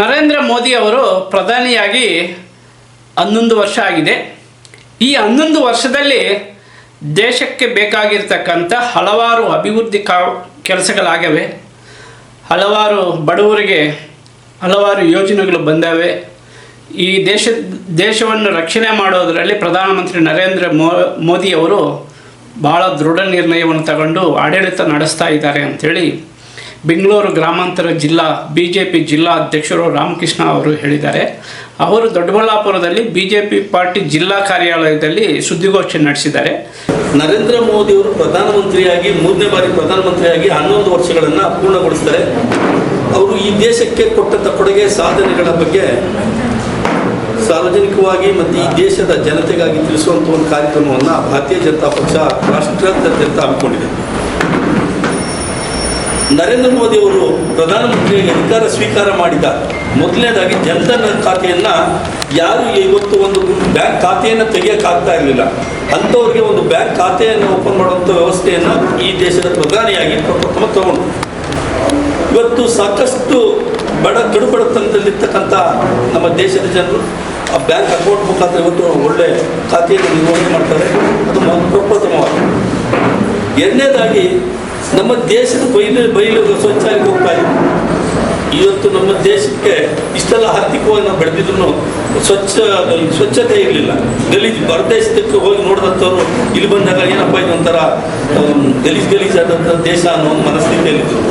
ನರೇಂದ್ರ ಮೋದಿ ಅವರು ಪ್ರಧಾನಿಯಾಗಿ ಹನ್ನೊಂದು ವರ್ಷ ಆಗಿದೆ. ಈ ಹನ್ನೊಂದು ವರ್ಷದಲ್ಲಿ ದೇಶಕ್ಕೆ ಬೇಕಾಗಿರ್ತಕ್ಕಂಥ ಹಲವಾರು ಅಭಿವೃದ್ಧಿ ಕಾ ಕೆಲಸಗಳಾಗವೆ ಹಲವಾರು ಬಡವರಿಗೆ ಹಲವಾರು ಯೋಜನೆಗಳು ಬಂದವೆ. ಈ ದೇಶ, ದೇಶವನ್ನು ರಕ್ಷಣೆ ಮಾಡೋದರಲ್ಲಿ ಪ್ರಧಾನಮಂತ್ರಿ ನರೇಂದ್ರ ಮೋ ಮೋದಿಯವರು ಭಾಳ ದೃಢ ನಿರ್ಣಯವನ್ನು ತಗೊಂಡು ಆಡಳಿತ ನಡೆಸ್ತಾ ಇದ್ದಾರೆ ಅಂಥೇಳಿ ಬೆಂಗಳೂರು ಗ್ರಾಮಾಂತರ ಜಿಲ್ಲಾ ಬಿ ಜೆ ಪಿ ಜಿಲ್ಲಾ ಅಧ್ಯಕ್ಷರು ರಾಮಕೃಷ್ಣ ಅವರು ಹೇಳಿದ್ದಾರೆ. ಅವರು ದೊಡ್ಡಬಳ್ಳಾಪುರದಲ್ಲಿ ಬಿ ಜೆ ಪಿ ಪಾರ್ಟಿ ಜಿಲ್ಲಾ ಕಾರ್ಯಾಲಯದಲ್ಲಿ ಸುದ್ದಿಗೋಷ್ಠಿ ನಡೆಸಿದ್ದಾರೆ. ನರೇಂದ್ರ ಮೋದಿ ಅವರು ಪ್ರಧಾನಮಂತ್ರಿಯಾಗಿ, ಮೂರನೇ ಬಾರಿ ಪ್ರಧಾನಮಂತ್ರಿಯಾಗಿ ಹನ್ನೊಂದು ವರ್ಷಗಳನ್ನು ಪೂರ್ಣಗೊಳಿಸ್ತಾರೆ ಅವರು ಈ ದೇಶಕ್ಕೆ ಕೊಟ್ಟಂಥ ಕೊಡುಗೆ ಸಾಧನೆಗಳ ಬಗ್ಗೆ ಸಾರ್ವಜನಿಕವಾಗಿ ಮತ್ತು ಈ ದೇಶದ ಜನತೆಗಾಗಿ ತಿಳಿಸುವಂಥ ಒಂದು ಕಾರ್ಯಕ್ರಮವನ್ನು ಭಾರತೀಯ ಜನತಾ ಪಕ್ಷ ರಾಷ್ಟ್ರಾದ್ಯಂತ ಹಮ್ಮಿಕೊಂಡಿದೆ. ನರೇಂದ್ರ ಮೋದಿ ಅವರು ಪ್ರಧಾನಮಂತ್ರಿಯಾಗಿ ಅಧಿಕಾರ ಸ್ವೀಕಾರ ಮಾಡಿದ ಮೊದಲನೇದಾಗಿ ಜನ್ಧನ್ ಖಾತೆಯನ್ನು ಯಾರು ಇವತ್ತು ಒಂದು ಬ್ಯಾಂಕ್ ಖಾತೆಯನ್ನು ತೆಗೆಯೋಕ್ಕಾಗ್ತಾ ಇರಲಿಲ್ಲ. ಅಂಥವ್ರಿಗೆ ಒಂದು ಬ್ಯಾಂಕ್ ಖಾತೆಯನ್ನು ಓಪನ್ ಮಾಡುವಂಥ ವ್ಯವಸ್ಥೆಯನ್ನು ಈ ದೇಶದ ಪ್ರಧಾನಿಯಾಗಿ ಪ್ರಥಮ ತಗೊಂಡು. ಇವತ್ತು ಸಾಕಷ್ಟು ಬಡ ಕಡುಬಡತನದಲ್ಲಿರ್ತಕ್ಕಂಥ ನಮ್ಮ ದೇಶದ ಜನರು ಆ ಬ್ಯಾಂಕ್ ಅಕೌಂಟ್ ಮುಖಾಂತರ ಇವತ್ತು ಒಳ್ಳೆ ಖಾತೆಯನ್ನು ನಿರ್ವಹಣೆ ಮಾಡ್ತಾರೆ. ಅದು ಪ್ರಪ್ರಥಮವಾಗಿ. ಎರಡನೇದಾಗಿ ನಮ್ಮ ದೇಶದ ಬೈಲು ಬಯಲು ಸ್ವಚ್ಛಾಗಿ ಹೋಗ್ತಾ ಇದೆ. ಇವತ್ತು ನಮ್ಮ ದೇಶಕ್ಕೆ ಇಷ್ಟೆಲ್ಲ ಆರ್ಥಿಕವಾಗಿ ನಾವು ಬೆಳೆದಿದ್ರು ಸ್ವಚ್ಛ ಸ್ವಚ್ಛತೆ ಇರಲಿಲ್ಲ. ಗಲೀಜು ಹೊರದೇಶಕ್ಕೆ ಹೋಗಿ ನೋಡಿದಂಥವ್ರು ಇಲ್ಲಿ ಬಂದಾಗ ಏನಪ್ಪ ಇದು ಒಂಥರ ಆಮ್, ಗಲೀಜು ಗಲೀಜಾದಂಥ ದೇಶ ಅನ್ನೋ ಒಂದು ಮನಸ್ಥಿತಿಯಲ್ಲಿದ್ದರು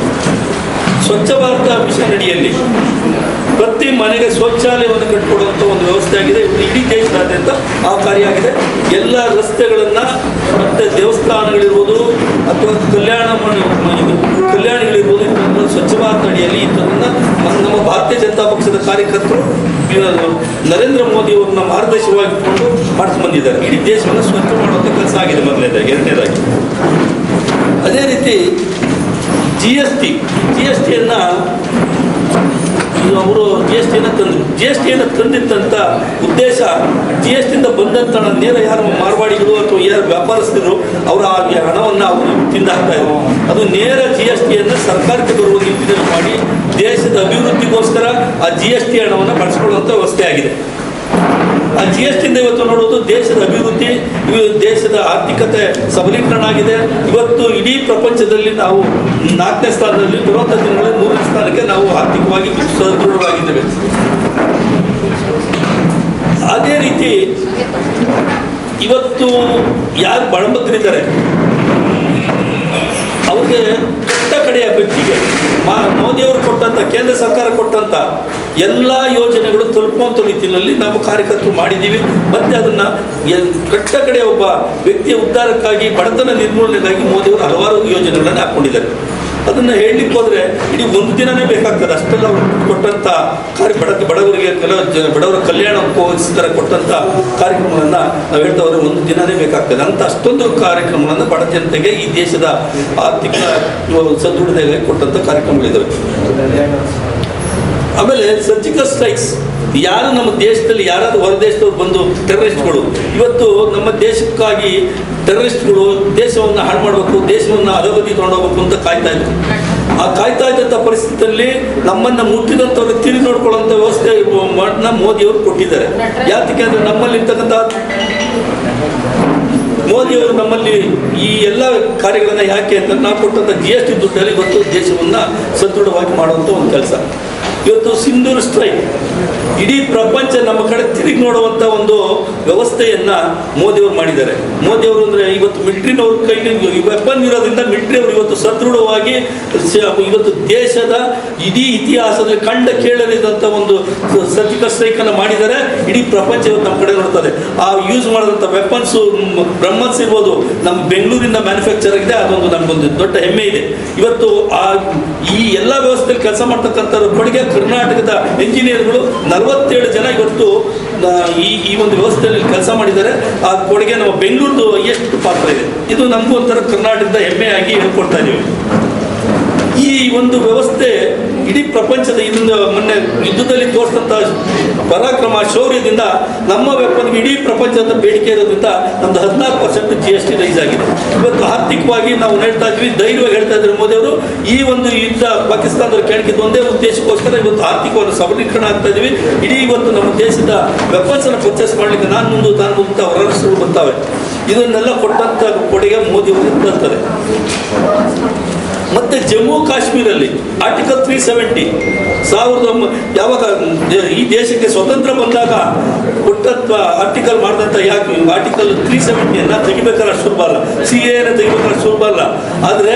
ಸ್ವಚ್ಛ ಭಾರತ ಮಿಷನ್ ಅಡಿಯಲ್ಲಿ. ಪ್ರತಿ ಮನೆಗೆ ಶೌಚಾಲಯವನ್ನು ಕಟ್ಟಿಕೊಡುವಂಥ ಒಂದು ವ್ಯವಸ್ಥೆ ಆಗಿದೆ. ಇಡೀ ದೇಶದಾದ್ಯಂತ ಆಕಾರಿಯಾಗಿದೆ ಎಲ್ಲ ರಸ್ತೆಗಳನ್ನು ಮತ್ತೆ ದೇವಸ್ಥಾನಗಳಿರ್ಬೋದು ಅಥವಾ ಕಲ್ಯಾಣ ಕಲ್ಯಾಣಗಳಿರ್ಬೋದು ಕಲ್ಯಾಣಿಗಳಿರ್ಬೋದು ಸ್ವಚ್ಛ ಭಾರತ ಅಡಿಯಲ್ಲಿ ಇಂಥದ್ದನ್ನು ನಮ್ಮ ಭಾರತೀಯ ಜನತಾ ಪಕ್ಷದ ಕಾರ್ಯಕರ್ತರು ನರೇಂದ್ರ ಮೋದಿ ಅವ್ರನ್ನ ಮಾರ್ಗದರ್ಶಿವಾಗಿಟ್ಕೊಂಡು ಮಾಡಿಸ್ಬಂದಿದ್ದಾರೆ ಇಡೀ ದೇಶವನ್ನು ಸ್ವಚ್ಛ ಮಾಡುವಂಥ ಕೆಲಸ ಆಗಿದೆ ಮೊದಲನೇದಾಗಿ, ಎರಡನೇದಾಗಿ. ಅದೇ ರೀತಿ G S T G S ಟಿಯನ್ನು ಅವರು ಜಿ ಎಸ್ ಟಿಯನ್ನು ತಂದರು. ಜಿ ಎಸ್ ಟಿಯನ್ನು ತಂದಿದ್ದಂಥ ಉದ್ದೇಶ ಜಿ ಎಸ್ ಟಿಯಿಂದ ಬಂದಂಥ ನೇರ ಯಾರು ಮಾರ್ವಾಡಿಗಳು ಅಥವಾ ಯಾರು ವ್ಯಾಪಾರಸ್ಥರು ಅವರು ಆ ಹಣವನ್ನು ಅವರು ತಿಂದಾಕ್ತಾ ಇದ್ರು. ಅದು ನೇರ ಜಿ ಎಸ್ ಟಿಯನ್ನು ಸರ್ಕಾರಕ್ಕೆ ಬರುವ ನಿಟ್ಟಿನಲ್ಲಿ ಮಾಡಿ ದೇಶದ ಅಭಿವೃದ್ಧಿಗೋಸ್ಕರ ಆ ಜಿ ಎಸ್ ಟಿ ಹಣವನ್ನು ಬಳಸ್ಕೊಳ್ಳುವಂಥ ವ್ಯವಸ್ಥೆ ಆಗಿದೆ. ಆ ಜಿ ಎಸ್ ಟಿಯಿಂದ ಇವತ್ತು ನೋಡೋದು ದೇಶದ ಅಭಿವೃದ್ಧಿ ದೇಶದ ಆರ್ಥಿಕತೆ ಸಬಲೀಕರಣ ಆಗಿದೆ. ಇವತ್ತು ಇಡೀ ಪ್ರಪಂಚದಲ್ಲಿ ನಾವು ನಾಲ್ಕನೇ ಸ್ಥಾನದಲ್ಲಿ ಬರುವಂಥ ದಿನಗಳಲ್ಲಿ ಮೂರನೇ ಸ್ಥಾನಕ್ಕೆ ನಾವು ಆರ್ಥಿಕವಾಗಿ ಸದೃಢವಾಗಿದ್ದೇವೆ ಅದೇ ರೀತಿ ಇವತ್ತು ಯಾರು ಬಡಬಗ್ರಿದ್ದಾರೆ ಅವ್ರಿಗೆ ಕಡೆಯ ಗುತ್ತಿಗೆ ಮೋದಿಯವರು ಕೊಟ್ಟಂತ, ಕೇಂದ್ರ ಸರ್ಕಾರ ಕೊಟ್ಟಂತ ಎಲ್ಲ ಯೋಜನೆಗಳು ತಲುಪುವಂಥ ರೀತಿಯಲ್ಲಿ ನಾವು ಕಾರ್ಯಕರ್ತರು ಮಾಡಿದ್ದೀವಿ. ಮತ್ತೆ ಅದನ್ನ ಕಟ್ಟ ಕಡೆಯ ಒಬ್ಬ ವ್ಯಕ್ತಿಯ ಉದ್ಧಾರಕ್ಕಾಗಿ ಬಡತನ ನಿರ್ಮೂಲನೆಗಾಗಿ ಮೋದಿಯವರು ಹಲವಾರು ಯೋಜನೆಗಳನ್ನು ಹಾಕ್ಕೊಂಡಿದ್ದಾರೆ ಅದನ್ನು ಹೇಳಲಿಕ್ಕೆ ಹೋದರೆ ಇಡೀ ಒಂದು ದಿನನೇ ಬೇಕಾಗ್ತದೆ. ಅಷ್ಟೆಲ್ಲ ಕೊಟ್ಟಂಥ ಕಾರ್ಯ ಬಡ, ಬಡವರಿಗೆ ಕೆಲವು ಬಡವರ ಕಲ್ಯಾಣಕ್ಕೋಸ್ಕರ ಕೊಟ್ಟಂಥ ಕಾರ್ಯಕ್ರಮಗಳನ್ನು ನಾವು ಹೇಳ್ತಾ ಹೋದ್ರೆ ಒಂದು ದಿನನೇ ಬೇಕಾಗ್ತದೆ. ಅಂತ ಅಷ್ಟೊಂದು ಕಾರ್ಯಕ್ರಮಗಳನ್ನು ಬಡ ಜನತೆಗೆ ಈ ದೇಶದ ಆರ್ಥಿಕ ಸದೃಢತೆಗೆ ಕೊಟ್ಟಂಥ ಕಾರ್ಯಕ್ರಮಗಳಿದ್ದಾವೆ ಆಮೇಲೆ ಸರ್ಜಿಕಲ್ ಸ್ಟ್ರೈಕ್ಸ್, ಯಾರು ನಮ್ಮ ದೇಶದಲ್ಲಿ ಯಾರಾದ್ರೂ ಹೊರ ದೇಶದವ್ರು ಬಂದು ಟೆರರಿಸ್ಟ್ಗಳು ಇವತ್ತು ನಮ್ಮ ದೇಶಕ್ಕಾಗಿ ಟೆರರಿಸ್ಟ್ಗಳು ದೇಶವನ್ನು ಹಾಳು ಮಾಡಬೇಕು, ದೇಶವನ್ನು ಅಧೋಗತಿ ತಗೊಂಡೋಗ್ಬೇಕು ಅಂತ ಕಾಯ್ತಾ ಇದ್ರು. ಆ ಕಾಯ್ತಾ ಇದ್ದಂಥ ಪರಿಸ್ಥಿತಿಯಲ್ಲಿ ನಮ್ಮನ್ನ ಮುಟ್ಟಿದಂಥವ್ರು ತಿರುಗಿ ನೋಡ್ಕೊಳ್ಳೋಂಥ ವ್ಯವಸ್ಥೆ ಮೋದಿ ಮೋದಿಯವರು ಕೊಟ್ಟಿದ್ದಾರೆ. ಯಾತಕ್ಕೆ ಅಂದರೆ ನಮ್ಮಲ್ಲಿರ್ತಕ್ಕಂಥ ಮೋದಿಯವರು ನಮ್ಮಲ್ಲಿ ಈ ಎಲ್ಲ ಕಾರ್ಯಗಳನ್ನು ಯಾಕೆ ಅಂತ ನಾವು ಕೊಟ್ಟಂಥ ಜಿ ಎಸ್ ಟಿ ದುಡ್ಡಲ್ಲಿ ಇವತ್ತು ದೇಶವನ್ನು ಸದೃಢವಾಗಿ ಮಾಡುವಂಥ ಒಂದು ಕೆಲಸ. ಇವತ್ತು ಸಿಂಧೂರ್ ಸ್ಟ್ರೈಕ್ ಇಡೀ ಪ್ರಪಂಚ ನಮ್ಮ ಕಡೆ ತಿರುಗಿ ನೋಡುವಂಥ ಒಂದು ವ್ಯವಸ್ಥೆಯನ್ನ ಮೋದಿಯವರು ಮಾಡಿದ್ದಾರೆ. ಮೋದಿಯವರು ಅಂದರೆ ಇವತ್ತು ಮಿಲಿಟ್ರಿನವ್ರ ಕೈಲಿ ವೆಪನ್ ಇರೋದ್ರಿಂದ ಮಿಲಿಟ್ರಿಯವರು ಇವತ್ತು ಸದೃಢವಾಗಿ ಇವತ್ತು ದೇಶದ ಇಡೀ ಇತಿಹಾಸದಲ್ಲಿ ಕಂಡ ಕೇಳಲಿದಂಥ ಒಂದು ಸರ್ಜಿಕಲ್ ಸ್ಟ್ರೈಕನ್ನು ಮಾಡಿದ್ದಾರೆ. ಇಡೀ ಪ್ರಪಂಚ ಇವತ್ತು ನಮ್ಮ ಕಡೆ ನೋಡ್ತಾರೆ ಆ ಯೂಸ್ ಮಾಡಿದಂಥ ವೆಪನ್ಸ್ ಬ್ರಹ್ಮನ್ಸ್ ಇರ್ಬೋದು, ನಮ್ಮ ಬೆಂಗಳೂರಿಂದ ಮ್ಯಾನುಫ್ಯಾಕ್ಚರ್ ಆಗಿದೆ. ಅದೊಂದು ನಮಗೊಂದು ದೊಡ್ಡ ಹೆಮ್ಮೆ ಇದೆ. ಇವತ್ತು ಆ ಎಲ್ಲ ವ್ಯವಸ್ಥೆಯಲ್ಲಿ ಕೆಲಸ ಮಾಡ್ತಕ್ಕಂಥ ಕೊಡುಗೆ ಕರ್ನಾಟಕದ ಇಂಜಿನಿಯರ್ಗಳು ನಲವತ್ತೇಳು ಜನ ಇವತ್ತು ಈ ಈ ಒಂದು ವ್ಯವಸ್ಥೆಯಲ್ಲಿ ಕೆಲಸ ಮಾಡಿದ್ದಾರೆ. ಆ ಕೊಡುಗೆ ನಮ್ಮ ಬೆಂಗಳೂರದು ಎಷ್ಟು ಪಾತ್ರ ಇದೆ? ಇದು ನಮಗೂ ಒಂಥರ ಕರ್ನಾಟಕದ ಹೆಮ್ಮೆಯಾಗಿ ಹೇಳ್ಕೊಡ್ತಾ ಇದ್ದೀವಿ ಈ ಒಂದು ವ್ಯವಸ್ಥೆ ಇಡೀ ಪ್ರಪಂಚದ ಇದರಿಂದ ಮೊನ್ನೆ ಯುದ್ಧದಲ್ಲಿ ತೋರಿಸಿದಂಥ ಪರಾಕ್ರಮ ಶೌರ್ಯದಿಂದ ನಮ್ಮ ವೆಪ್ಪನ್ಗೆ ಇಡೀ ಪ್ರಪಂಚದ ಬೇಡಿಕೆ ಇರೋದ್ರಿಂದ ನಮ್ದು ಹದಿನಾಲ್ಕು percent G S T rise ಆಗಿದೆ. ಇವತ್ತು ಆರ್ಥಿಕವಾಗಿ ನಾವು ಹೇಳ್ತಾ ಇದ್ವಿ, ಧೈರ್ಯವಾಗಿ ಹೇಳ್ತಾ ಇದ್ದಾರೆ ಮೋದಿ ಅವರು. ಈ ಒಂದು ಯುದ್ಧ ಪಾಕಿಸ್ತಾನದ ಕೇಳಿದ್ದು ಒಂದೇ ಉದ್ದೇಶಕ್ಕೋಸ್ಕರ ಇವತ್ತು ಆರ್ಥಿಕವನ್ನು ಸಬಲೀಕರಣ ಆಗ್ತಾ ಇದೀವಿ. ಇಡೀ ಇವತ್ತು ನಮ್ಮ ದೇಶದ ವೆಪನ್ಸ್ ಅನ್ನು ಪರ್ಚೇಸ್ ಮಾಡಲಿಕ್ಕೆ ನಾನು ಮುಂದೆ ನಾನು ಮುಂದೆ ಅಂತ ಹೊರ ರಾಷ್ಟ್ರಗಳು ಬರ್ತಾವೆ. ಇದನ್ನೆಲ್ಲ ಕೊಟ್ಟಂತ ಕೊಡುಗೆ ಮೋದಿ ಅವರು ಮತ್ತೆ ಜಮ್ಮು ಕಾಶ್ಮೀರಲ್ಲಿ ಆರ್ಟಿಕಲ್ ತ್ರೀ ಸೆವೆಂಟಿ ಸಾವಿರದ ಯಾವಾಗ ಈ ದೇಶಕ್ಕೆ ಸ್ವತಂತ್ರ ಬಂದಾಗ ಪುಟ್ಟತ್ವ ಆರ್ಟಿಕಲ್ ಮಾಡಿದಂಥ ಯಾಕೆ ಆರ್ಟಿಕಲ್ ತ್ರೀ ಸೆವೆಂಟಿಯನ್ನು ತೆಗಿಬೇಕಾದ್ರೆ ಸುಲಭ ಅಲ್ಲ ಸಿ ಎನ ತೆಗಿಬೇಕಾದ್ರೆ ಸುಲಭ ಅಲ್ಲ ಆದರೆ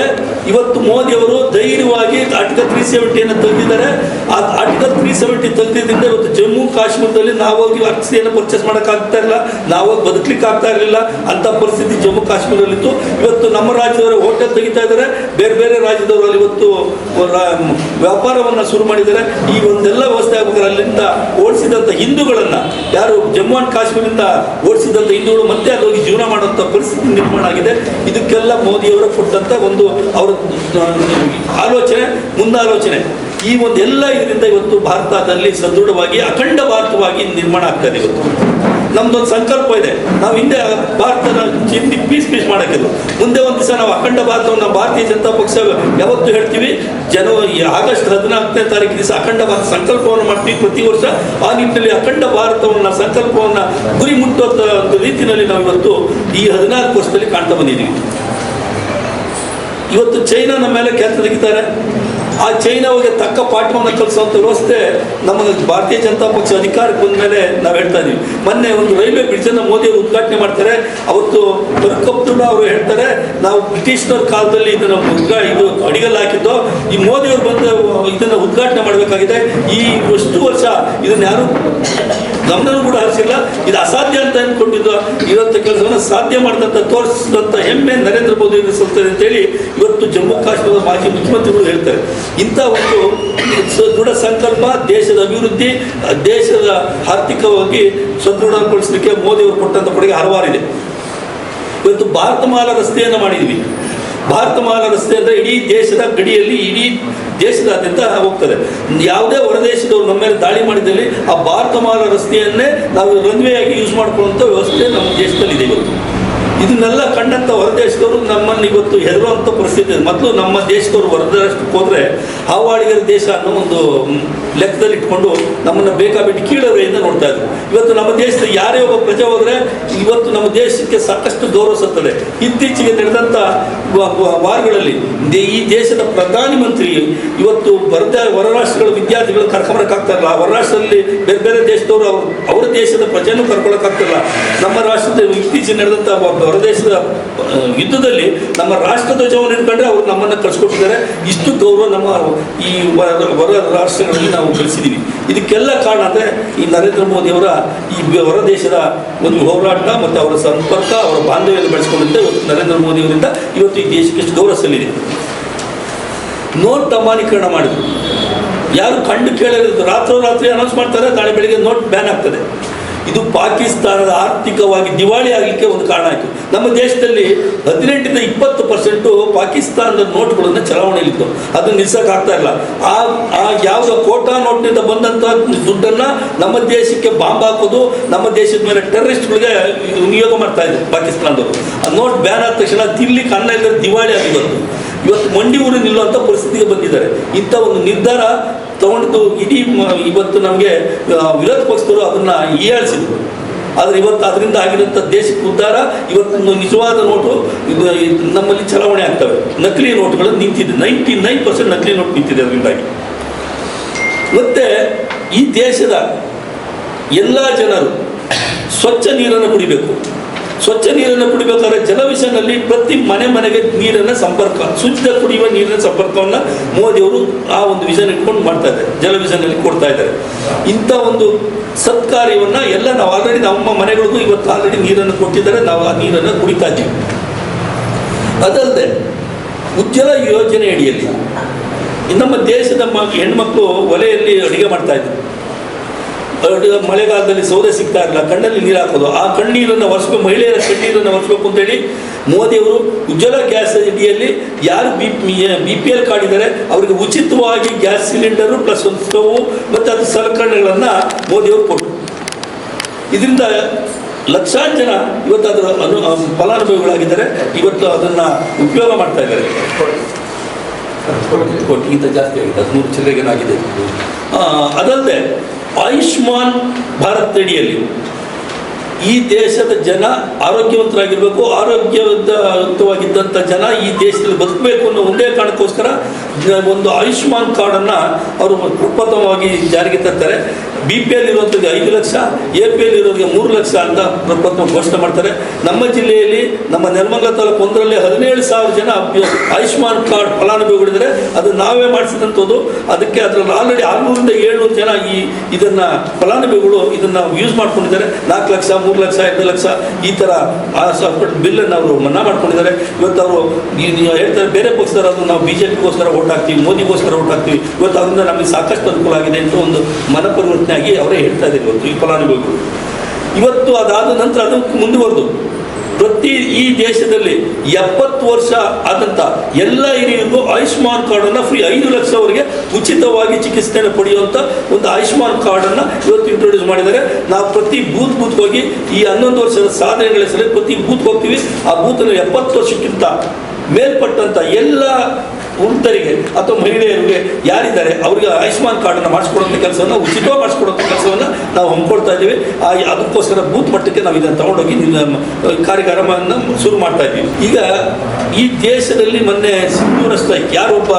ಇವತ್ತು ಮೋದಿ ಅವರು ಧೈರ್ಯವಾಗಿ ಆರ್ಟಿಕಲ್ ತ್ರೀ ಸೆವೆಂಟಿಯನ್ನು ತಂದಿದ್ದಾರೆ. ಆ ಆರ್ಟಿಕಲ್ ತ್ರೀ ಸೆವೆಂಟಿ ತಂದಿದ್ದರಿಂದ ಇವತ್ತು ಜಮ್ಮು ಕಾಶ್ಮೀರದಲ್ಲಿ ನಾವು ಅಕ್ಸಿಯನ್ನು ಪರ್ಚೇಸ್ ಮಾಡೋಕ್ಕಾಗ್ತಾ ಇಲ್ಲ. ನಾವು ಬದುಕಲಿಕ್ಕೆ ಆಗ್ತಾ ಇರಲಿಲ್ಲ. ಅಂತ ಪರಿಸ್ಥಿತಿ ಜಮ್ಮು ಕಾಶ್ಮೀರದಲ್ಲಿತ್ತು. ಇವತ್ತು ನಮ್ಮ ರಾಜ್ಯದವರು ಹೋಟೆಲ್ ತೆಗಿತಾ ಇದ್ದಾರೆ. ಬೇರೆ ಬೇರೆ ರಾಜ್ಯದವರು ಇವತ್ತು ವ್ಯಾಪಾರವನ್ನು ಶುರು ಮಾಡಿದ್ದಾರೆ. ಈ ಒಂದೆಲ್ಲ ವ್ಯವಸ್ಥೆ ಆಗ್ಬೇಕಾದ್ರೆ ಅಲ್ಲಿಂದ ಓಡಿಸಿದಂಥ ಹಿಂದೂಗಳನ್ನು, ಯಾರು ಜಮ್ಮು ಅಂಡ್ ಕಾಶ್ಮೀರದಿಂದ ಓಡಿಸಿದಂಥ ಹಿಂದೂಗಳು ಮತ್ತೆ ಅಲ್ಲಿ ಹೋಗಿ ಜೀವನ ಮಾಡುವಂಥ ಪರಿಸ್ಥಿತಿ ನಿರ್ಮಾಣ ಆಗಿದೆ. ಇದಕ್ಕೆಲ್ಲ ಮೋದಿಯವರು ಕೊಟ್ಟಂಥ ಒಂದು ಅವರ ಆಲೋಚನೆ, ಮುಂದಾಲೋಚನೆ. ಈ ಒಂದು ಎಲ್ಲ ಇದರಿಂದ ಇವತ್ತು ಭಾರತದಲ್ಲಿ ಸದೃಢವಾಗಿ ಅಖಂಡ ಭಾರತವಾಗಿ ನಿರ್ಮಾಣ ಆಗ್ತಾ ಇದೆ ಇವತ್ತು. ನಮ್ದೊಂದು ಸಂಕಲ್ಪ ಇದೆ. ನಾವು ಹಿಂದೆ ಭಾರತನ ಚಿಂತಿ ಪೀಸ್ ಪೀಸ್ ಮಾಡೋಕ್ಕಿಲ್ಲ. ಮುಂದೆ ಒಂದು ದಿವಸ ನಾವು ಅಖಂಡ ಭಾರತವನ್ನು ಭಾರತೀಯ ಜನತಾ ಪಕ್ಷ ಯಾವತ್ತು ಹೇಳ್ತೀವಿ. ಜನವರಿ ಆಗಸ್ಟ್ ಹದಿನಾಲ್ಕನೇ ತಾರೀಕು ದಿವಸ ಅಖಂಡ ಭಾರತ ಸಂಕಲ್ಪವನ್ನು ಮಾಡ್ತೀವಿ ಪ್ರತಿ ವರ್ಷ. ಆ ನಿಟ್ಟಿನಲ್ಲಿ ಅಖಂಡ ಭಾರತವನ್ನು ಸಂಕಲ್ಪವನ್ನು ಗುರಿ ಮುಟ್ಟುವಂಥ ರೀತಿಯಲ್ಲಿ ನಾವು ಇವತ್ತು ಈ ಹದಿನಾಲ್ಕು ವರ್ಷದಲ್ಲಿ ಕಾಣ್ತಾ ಬಂದಿದ್ದೀವಿ. ಇವತ್ತು ಚೈನಾ ನಮ್ಮ ಮೇಲೆ ಕೆಲಸ ತೆಗಿತಾರೆ. ಆ ಚೈನಾವಿಗೆ ತಕ್ಕ ಪಾಠವನ್ನು ಕಲಿಸುವಂಥ ವ್ಯವಸ್ಥೆ ನಮ್ಮ ಭಾರತೀಯ ಜನತಾ ಪಕ್ಷ ಅಧಿಕಾರಕ್ಕೆ ಬಂದ ಮೇಲೆ ನಾವು ಹೇಳ್ತಾ ಇದೀವಿ. ಮೊನ್ನೆ ಒಂದು ರೈಲ್ವೆ ಬ್ರಿಡ್ಜನ್ನು ಮೋದಿ ಅವರು ಉದ್ಘಾಟನೆ ಮಾಡ್ತಾರೆ. ಅವತ್ತು ಫರುಕ್ ಅಬ್ದುಲ್ಲಾ ಅವರು ಹೇಳ್ತಾರೆ. ನಾವು ಬ್ರಿಟಿಷ್ನವ್ರ ಕಾಲದಲ್ಲಿ ಇದನ್ನು ಉದ್ಘಾ ಇದು ಅಡಿಗಲ್ಲಿ ಹಾಕಿದ್ದು. ಈ ಮೋದಿಯವರು ಬಂದು ಇದನ್ನು ಉದ್ಘಾಟನೆ ಮಾಡಬೇಕಾಗಿದೆ. ಈ ಎಷ್ಟು ವರ್ಷ ಇದನ್ನು ಯಾರು ಗಮನನೂ ಕೂಡ ಹರಿಸಿಲ್ಲ. ಇದು ಅಸಾಧ್ಯ ಅಂತ ಅಂದ್ಕೊಂಡಿದ್ದು. ಇವತ್ತ ಕೆಲಸವನ್ನು ಸಾಧ್ಯ ಮಾಡಿದಂತ, ತೋರಿಸಿದಂತ ಹೆಮ್ಮೆ ನರೇಂದ್ರ ಮೋದಿ ಸಲ್ತದೆ ಅಂತೇಳಿ ಇವತ್ತು ಜಮ್ಮು ಕಾಶ್ಮೀರದ ಮಾಜಿ ಮುಖ್ಯಮಂತ್ರಿಗಳು ಹೇಳ್ತಾರೆ. ಇಂಥ ಒಂದು ದೃಢ ಸಂಕಲ್ಪ ದೇಶದ ಅಭಿವೃದ್ಧಿ, ದೇಶದ ಆರ್ಥಿಕವಾಗಿ ಸದೃಢಗೊಳಿಸಲಿಕ್ಕೆ ಮೋದಿ ಅವರು ಕೊಟ್ಟಂತ ಕೊಡುಗೆ ಹಲವಾರಿದೆ ಇವತ್ತು ಭಾರತ ಮಾಲ ರಸ್ತೆಯನ್ನು ಮಾಡಿದ್ವಿ. ಭಾರತ ಮಾಲಾ ರಸ್ತೆ ಅಂದರೆ ಇಡೀ ದೇಶದ ಗಡಿಯಲ್ಲಿ, ಇಡೀ ದೇಶದಾದ್ಯಂತ ಹೋಗ್ತದೆ. ಯಾವುದೇ ಹೊರದೇಶದವರು ನಮ್ಮ ಮೇಲೆ ದಾಳಿ ಮಾಡಿದಲ್ಲಿ ಆ ಭಾರತ ಮಾಲಾ ರಸ್ತೆಯನ್ನೇ ನಾವು ರನ್ವೇ ಆಗಿ ಯೂಸ್ ಮಾಡ್ಕೊಳ್ಳುವಂಥ ವ್ಯವಸ್ಥೆ ನಮ್ಮ ದೇಶದಲ್ಲಿದೆ ಇವತ್ತು. ಇದನ್ನೆಲ್ಲ ಕಂಡಂಥ ಹೊರದೇಶದವರು ನಮ್ಮನ್ನು ಇವತ್ತು ಹೆದರುವಂಥ ಪರಿಸ್ಥಿತಿ ಮೊದಲು ನಮ್ಮ ದೇಶದವರು ಹೊರದಷ್ಟು ಹೋದರೆ ಹಾವಾಡಿಗರ ದೇಶ ಅನ್ನೋ ಒಂದು ಲೆಕ್ಕದಲ್ಲಿ ಇಟ್ಕೊಂಡು ನಮ್ಮನ್ನು ಬೇಕಾಬಿಟ್ಟು ಕೀಳರೆಯಿಂದ ನೋಡ್ತಾ ಇದ್ರು. ಇವತ್ತು ನಮ್ಮ ದೇಶದ ಯಾರೇ ಒಬ್ಬ ಪ್ರಜೆ ಹೋದರೆ ಇವತ್ತು ನಮ್ಮ ದೇಶಕ್ಕೆ ಸಾಕಷ್ಟು ಗೌರವ ಸತ್ತದೆ. ಇತ್ತೀಚೆಗೆ ನಡೆದಂಥ ವಾರಗಳಲ್ಲಿ ಈ ದೇಶದ ಪ್ರಧಾನಿ ಮಂತ್ರಿ ಇವತ್ತು ಬರದ ಹೊರ ರಾಷ್ಟ್ರಗಳ ವಿದ್ಯಾರ್ಥಿಗಳು ಕರ್ಕೊಂಬರಕ್ಕಾಗ್ತಾ ಇಲ್ಲ ಹೊರ ರಾಷ್ಟ್ರದಲ್ಲಿ ಬೇರೆ ಬೇರೆ ದೇಶದವರು ಅವ್ರ ದೇಶದ ಪ್ರಜೆನೂ ಕರ್ಕೊಳಕ್ಕಾಗ್ತಿಲ್ಲ ನಮ್ಮ ರಾಷ್ಟ್ರದ ಇತ್ತೀಚೆಗೆ ನಡೆದಂಥ ಹೊರದೇಶದ ಯುದ್ಧದಲ್ಲಿ ನಮ್ಮ ರಾಷ್ಟ್ರ ಧ್ವಜವನ್ನು ಇಟ್ಕೊಂಡ್ರೆ ಅವರು ನಮ್ಮನ್ನು ಕಳಿಸ್ಕೊಟ್ಟಿದ್ದಾರೆ. ಇಷ್ಟು ಗೌರವ ನಮ್ಮ ಈ ಹೊರ ರಾಷ್ಟ್ರಗಳಲ್ಲಿ ನಾವು ಗಳಿಸಿದ್ದೀವಿ ಇದಕ್ಕೆಲ್ಲ ಕಾರಣ ಅಂದರೆ ಈ ನರೇಂದ್ರ ಮೋದಿ ಅವರ ಈ ಹೊರ ದೇಶದ ಒಂದು ಹೋರಾಟ ಮತ್ತು ಅವರ ಸಂಪರ್ಕ, ಅವರ ಬಾಂಧವ್ಯವನ್ನು ಬೆಳೆಸ್ಕೊಂಡಂತೆ ಇವತ್ತು ನರೇಂದ್ರ ಮೋದಿ ಅವರಿಂದ ಇವತ್ತು ಈ ದೇಶಕ್ಕೆ ಎಷ್ಟು ಗೌರವ ಸಲ್ಲಿದೆ. ನೋಟ್ ಅಮಾನೀಕರಣ ಮಾಡಿದ್ರು. ಯಾರು ಕಂಡು ಕೇಳಿರೋದು ರಾತ್ರೋರಾತ್ರಿ ಅನೌನ್ಸ್ ಮಾಡ್ತಾರೆ, ನಾಳೆ ಬೆಳಿಗ್ಗೆ ನೋಟ್ ಬ್ಯಾನ್ ಆಗ್ತದೆ. ಇದು ಪಾಕಿಸ್ತಾನದ ಆರ್ಥಿಕವಾಗಿ ದಿವಾಳಿ ಆಗಲಿಕ್ಕೆ ಒಂದು ಕಾರಣ ಆಯಿತು. ನಮ್ಮ ದೇಶದಲ್ಲಿ ಹದಿನೆಂಟರಿಂದ ಇಪ್ಪತ್ತು ಪರ್ಸೆಂಟು ಪಾಕಿಸ್ತಾನದ ನೋಟ್ಗಳನ್ನು ಚಲಾವಣೆಯಲ್ಲಿತ್ತು ಅದನ್ನು ನಿಲ್ಸೋಕ್ಕಾಗ್ತಾ ಇಲ್ಲ. ಆ ಆ ಯಾವುದೋ ಕೋಟಾ ನೋಟ್ನಿಂದ ಬಂದಂಥ ದುಡ್ಡನ್ನು ನಮ್ಮ ದೇಶಕ್ಕೆ ಬಾಂಬ್ ಹಾಕೋದು, ನಮ್ಮ ದೇಶದ ಮೇಲೆ ಟೆರರಿಸ್ಟ್ಗಳಿಗೆ ವಿನಿಯೋಗ ಮಾಡ್ತಾ ಇದ್ರು ಪಾಕಿಸ್ತಾನದವರು. ಆ ನೋಟ್ ಬ್ಯಾನ್ ಆದ ತಕ್ಷಣ ತಿನ್ಲಿಕ್ಕೆ ಅನ್ನ ಇಲ್ಲದ ದಿವಾಳಿ ಆಗಿ ಬಂತು. ಇವತ್ತು ಮಂಡಿ ಊರು ನಿಲ್ಲುವಂಥ ಪರಿಸ್ಥಿತಿಗೆ ಬಂದಿದ್ದಾರೆ. ಇಂಥ ಒಂದು ನಿರ್ಧಾರ ತಗೊಂಡು ಇಡೀ ಇವತ್ತು ನಮಗೆ ವಿರೋಧ ಪಕ್ಷದವರು ಅದನ್ನು ಹೀಯಾಳಿಸಿದ್ರು ಆದರೆ ಇವತ್ತು ಅದರಿಂದ ಆಗಿರುವಂಥ ದೇಶಕ್ಕೆ ಉದ್ಧಾರ, ಇವತ್ತು ನಿಜವಾದ ನೋಟು ನಮ್ಮಲ್ಲಿ ಚಲಾವಣೆ ಆಗ್ತವೆ. ನಕಲಿ ನೋಟುಗಳು ನಿಂತಿದೆ. ನೈಂಟಿ ನೈನ್ ಪರ್ಸೆಂಟ್ ನಕಲಿ ನೋಟ್ ನಿಂತಿದೆ ಅದರಿಂದಾಗಿ. ಮತ್ತೆ ಈ ದೇಶದ ಎಲ್ಲ ಜನರು ಸ್ವಚ್ಛ ನೀರನ್ನು ಕುಡಿಬೇಕು. ಸ್ವಚ್ಛ ನೀರನ್ನು ಕುಡಿಬೇಕಾದ್ರೆ ಜಲವಿಷನಲ್ಲಿ ಪ್ರತಿ ಮನೆ ಮನೆಗೆ ನೀರನ್ನು ಸಂಪರ್ಕ, ಶುದ್ಧ ಕುಡಿಯುವ ನೀರಿನ ಸಂಪರ್ಕವನ್ನು ಮೋದಿಯವರು ಆ ಒಂದು ವಿಷನ್ ಇಟ್ಕೊಂಡು ಮಾಡ್ತಾ ಇದ್ದಾರೆ, ಜಲವಿಷನಲ್ಲಿ ಕೊಡ್ತಾ ಇದ್ದಾರೆ. ಇಂಥ ಒಂದು ಸತ್ಕಾರ್ಯವನ್ನು ಎಲ್ಲ ನಾವು ಆಲ್ರೆಡಿ ನಮ್ಮ ಮನೆಗಳಿಗೂ ಇವತ್ತು ಆಲ್ರೆಡಿ ನೀರನ್ನು ಕೊಟ್ಟಿದ್ದಾರೆ, ನಾವು ಆ ನೀರನ್ನು ಕುಡಿತಾ ಇದ್ದೀವಿ. ಅದಲ್ಲದೆ ಉಜ್ವಲ ಯೋಜನೆ ಅಡಿಯಲ್ಲಿ ನಮ್ಮ ದೇಶದ ಹೆಣ್ಮಕ್ಳು ಒಲೆಯಲ್ಲಿ ಅಡುಗೆ ಮಾಡ್ತಾ ಇದ್ರು. ಮಳೆಗಾಲದಲ್ಲಿ ಸೌದೆ ಸಿಗ್ತಾ ಇರಲಿಲ್ಲ ಕಣ್ಣಲ್ಲಿ ನೀರು ಹಾಕೋದು ಆ ಕಣ್ಣೀರನ್ನು ಒರೆಸ್ಬೇಕು ಮಹಿಳೆಯರ ಕಣ್ಣೀರನ್ನು ಒರೆಸ್ಬೇಕು ಅಂತೇಳಿ ಮೋದಿಯವರು ಉಜ್ವಲ ಗ್ಯಾಸ್ ಅಡಿಯಲ್ಲಿ ಯಾರು B B P L card ಇದ್ದಾರೆ ಅವರಿಗೆ ಉಚಿತವಾಗಿ ಗ್ಯಾಸ್ ಸಿಲಿಂಡರು ಪ್ಲಸ್ ಒಂದು ಸ್ಟವ್ ಮತ್ತು ಅದು ಸಲಕರಣೆಗಳನ್ನು ಮೋದಿಯವರು ಕೊಟ್ಟರು ಇದರಿಂದ ಲಕ್ಷಾಂತರ ಜನ ಇವತ್ತು ಅದರ ಅನು ಫಲಾನುಭವಿಗಳಾಗಿದ್ದಾರೆ ಇವತ್ತು ಅದನ್ನು ಉಪಯೋಗ ಮಾಡ್ತಾ ಇದ್ದಾರೆ ಕೋಟಿಗಿಂತ ಜಾಸ್ತಿ ಆಗಿದೆ ಹದಿಮೂರು ಚಿಲ್ಲರೆಗೇನಾಗಿದೆ ಅದಲ್ಲದೆ ಆಯುಷ್ಮಾನ್ ಭಾರತ್ ಅಡಿಯಲ್ಲಿ ಈ ದೇಶದ ಜನ ಆರೋಗ್ಯವಂತರಾಗಿರಬೇಕು ಆರೋಗ್ಯವಂತವಾಗಿದ್ದಂಥ ಜನ ಈ ದೇಶದಲ್ಲಿ ಬದುಕಬೇಕು ಅನ್ನೋ ಒಂದೇ ಕಾರಣಕ್ಕೋಸ್ಕರ ಒಂದು ಆಯುಷ್ಮಾನ್ ಕಾರ್ಡನ್ನು ಅವರು ಪ್ರಪ್ರಥಮವಾಗಿ ಜಾರಿಗೆ ತರ್ತಾರೆ. ಬಿ ಪಿ ಎಲ್ ಇರುವಂಥದ್ದು ಐದು ಲಕ್ಷ ಎ ಪಿ ಎಲ್ ಇರೋರಿಗೆ ಮೂರು ಲಕ್ಷ ಅಂತ ಪ್ರಪ್ರಥಮ ಘೋಷಣೆ ಮಾಡ್ತಾರೆ. ನಮ್ಮ ಜಿಲ್ಲೆಯಲ್ಲಿ, ನಮ್ಮ ನೆಲಮಂಗಲ ತಾಲೂಕು ಒಂದರಲ್ಲಿ ಹದಿನೇಳು ಸಾವಿರ ಜನ ಆಯುಷ್ಮಾನ್ ಕಾರ್ಡ್ ಫಲಾನುಭವಿಗಳಿದ್ದಾರೆ. ಅದು ನಾವೇ ಮಾಡಿಸಿದಂಥದ್ದು. ಅದಕ್ಕೆ ಅದರಲ್ಲಿ ಆಲ್ರೆಡಿ ಆರುನೂರಿಂದ ಏಳ್ನೂರು ಜನ ಈ ಇದನ್ನು ಫಲಾನುಭವಿಗಳು ಇದನ್ನು ಯೂಸ್ ಮಾಡ್ಕೊಂಡಿದ್ದಾರೆ. ನಾಲ್ಕು ಲಕ್ಷ ಮೂರು ಲಕ್ಷ ಎಂಟು ಲಕ್ಷ ಈ ಥರ ಆ ಬಿಲ್ಲನ್ನು ಅವರು ಮನ್ನಾ ಮಾಡ್ಕೊಂಡಿದ್ದಾರೆ. ಇವತ್ತು ಅವರು ಹೇಳ್ತಾರೆ ಬೇರೆ ಪಕ್ಷದವರು ನಾವು ಬಿ ಜೆ ಪಿಗೋಸ್ಕರ ಓಟ್ ಹಾಕ್ತೀವಿ, ಮೋದಿಗೋಸ್ಕರ ಓಟ್ ಹಾಕ್ತೀವಿ. ಇವತ್ತು ಅದರಿಂದ ನಮಗೆ ಸಾಕಷ್ಟು ಅನುಕೂಲ ಆಗಿದೆ ಅಂತ ಒಂದು ಮನಪರಿವರ್ತನೆ ಆಗಿ ಅವರೇ ಹೇಳ್ತಾ ಇದ್ದಾರೆ ಇವತ್ತು ಈ ಫಲಾನುಭವಿಗಳು. ಇವತ್ತು ಅದಾದ ನಂತರ ಅದು ಮುಂದುವರೆದು ಪ್ರತಿ ಈ ದೇಶದಲ್ಲಿ ಎಪ್ಪತ್ತು ವರ್ಷ ಆದಂಥ ಎಲ್ಲ ಹಿರಿಯರಿಗೂ ಆಯುಷ್ಮಾನ್ ಕಾರ್ಡನ್ನು ಫ್ರೀ ಐದು ಲಕ್ಷವರೆಗೆ ಉಚಿತವಾಗಿ ಚಿಕಿತ್ಸೆಯನ್ನು ಪಡೆಯುವಂಥ ಒಂದು ಆಯುಷ್ಮಾನ್ ಕಾರ್ಡನ್ನು ಇವತ್ತು ಇಂಟ್ರೊಡ್ಯೂಸ್ ಮಾಡಿದ್ದಾರೆ. ನಾವು ಪ್ರತಿ ಬೂತ್ ಬೂತ್ ಹೋಗಿ ಈ ಹನ್ನೊಂದು ವರ್ಷದ ಸಾಧನೆಗಳ ಹೆಸರಲ್ಲಿ ಪ್ರತಿ ಬೂತ್ ಹೋಗ್ತೀವಿ. ಆ ಬೂತನ್ನು ಎಪ್ಪತ್ತು ವರ್ಷಕ್ಕಿಂತ ಮೇಲ್ಪಟ್ಟಂಥ ಎಲ್ಲ ವೃದ್ಧರಿಗೆ ಅಥವಾ ಮಹಿಳೆಯರಿಗೆ ಯಾರಿದ್ದಾರೆ, ಅವರಿಗೆ ಆಯುಷ್ಮಾನ್ ಕಾರ್ಡನ್ನು ಮಾಡಿಸ್ಕೊಡುವಂಥ ಕೆಲಸವನ್ನು, ಉಚಿತವಾಗಿ ಮಾಡಿಸ್ಕೊಡುವಂಥ ಕೆಲಸವನ್ನು ನಾವು ಹೊಂದ್ಕೊಳ್ತಾ ಇದ್ದೀವಿ. ಅದಕ್ಕೋಸ್ಕರ ಬೂತ್ ಮಟ್ಟಕ್ಕೆ ನಾವು ಇದನ್ನು ತಗೊಂಡೋಗಿ ಕಾರ್ಯಕ್ರಮವನ್ನು ಶುರು ಮಾಡ್ತಾ ಇದ್ದೀವಿ. ಈಗ ಈ ದೇಶದಲ್ಲಿ ಮೊನ್ನೆ ಸಿಂಧೂರ ಸ್ಟ್ರೈಕ್, ಯಾರೊಬ್ಬ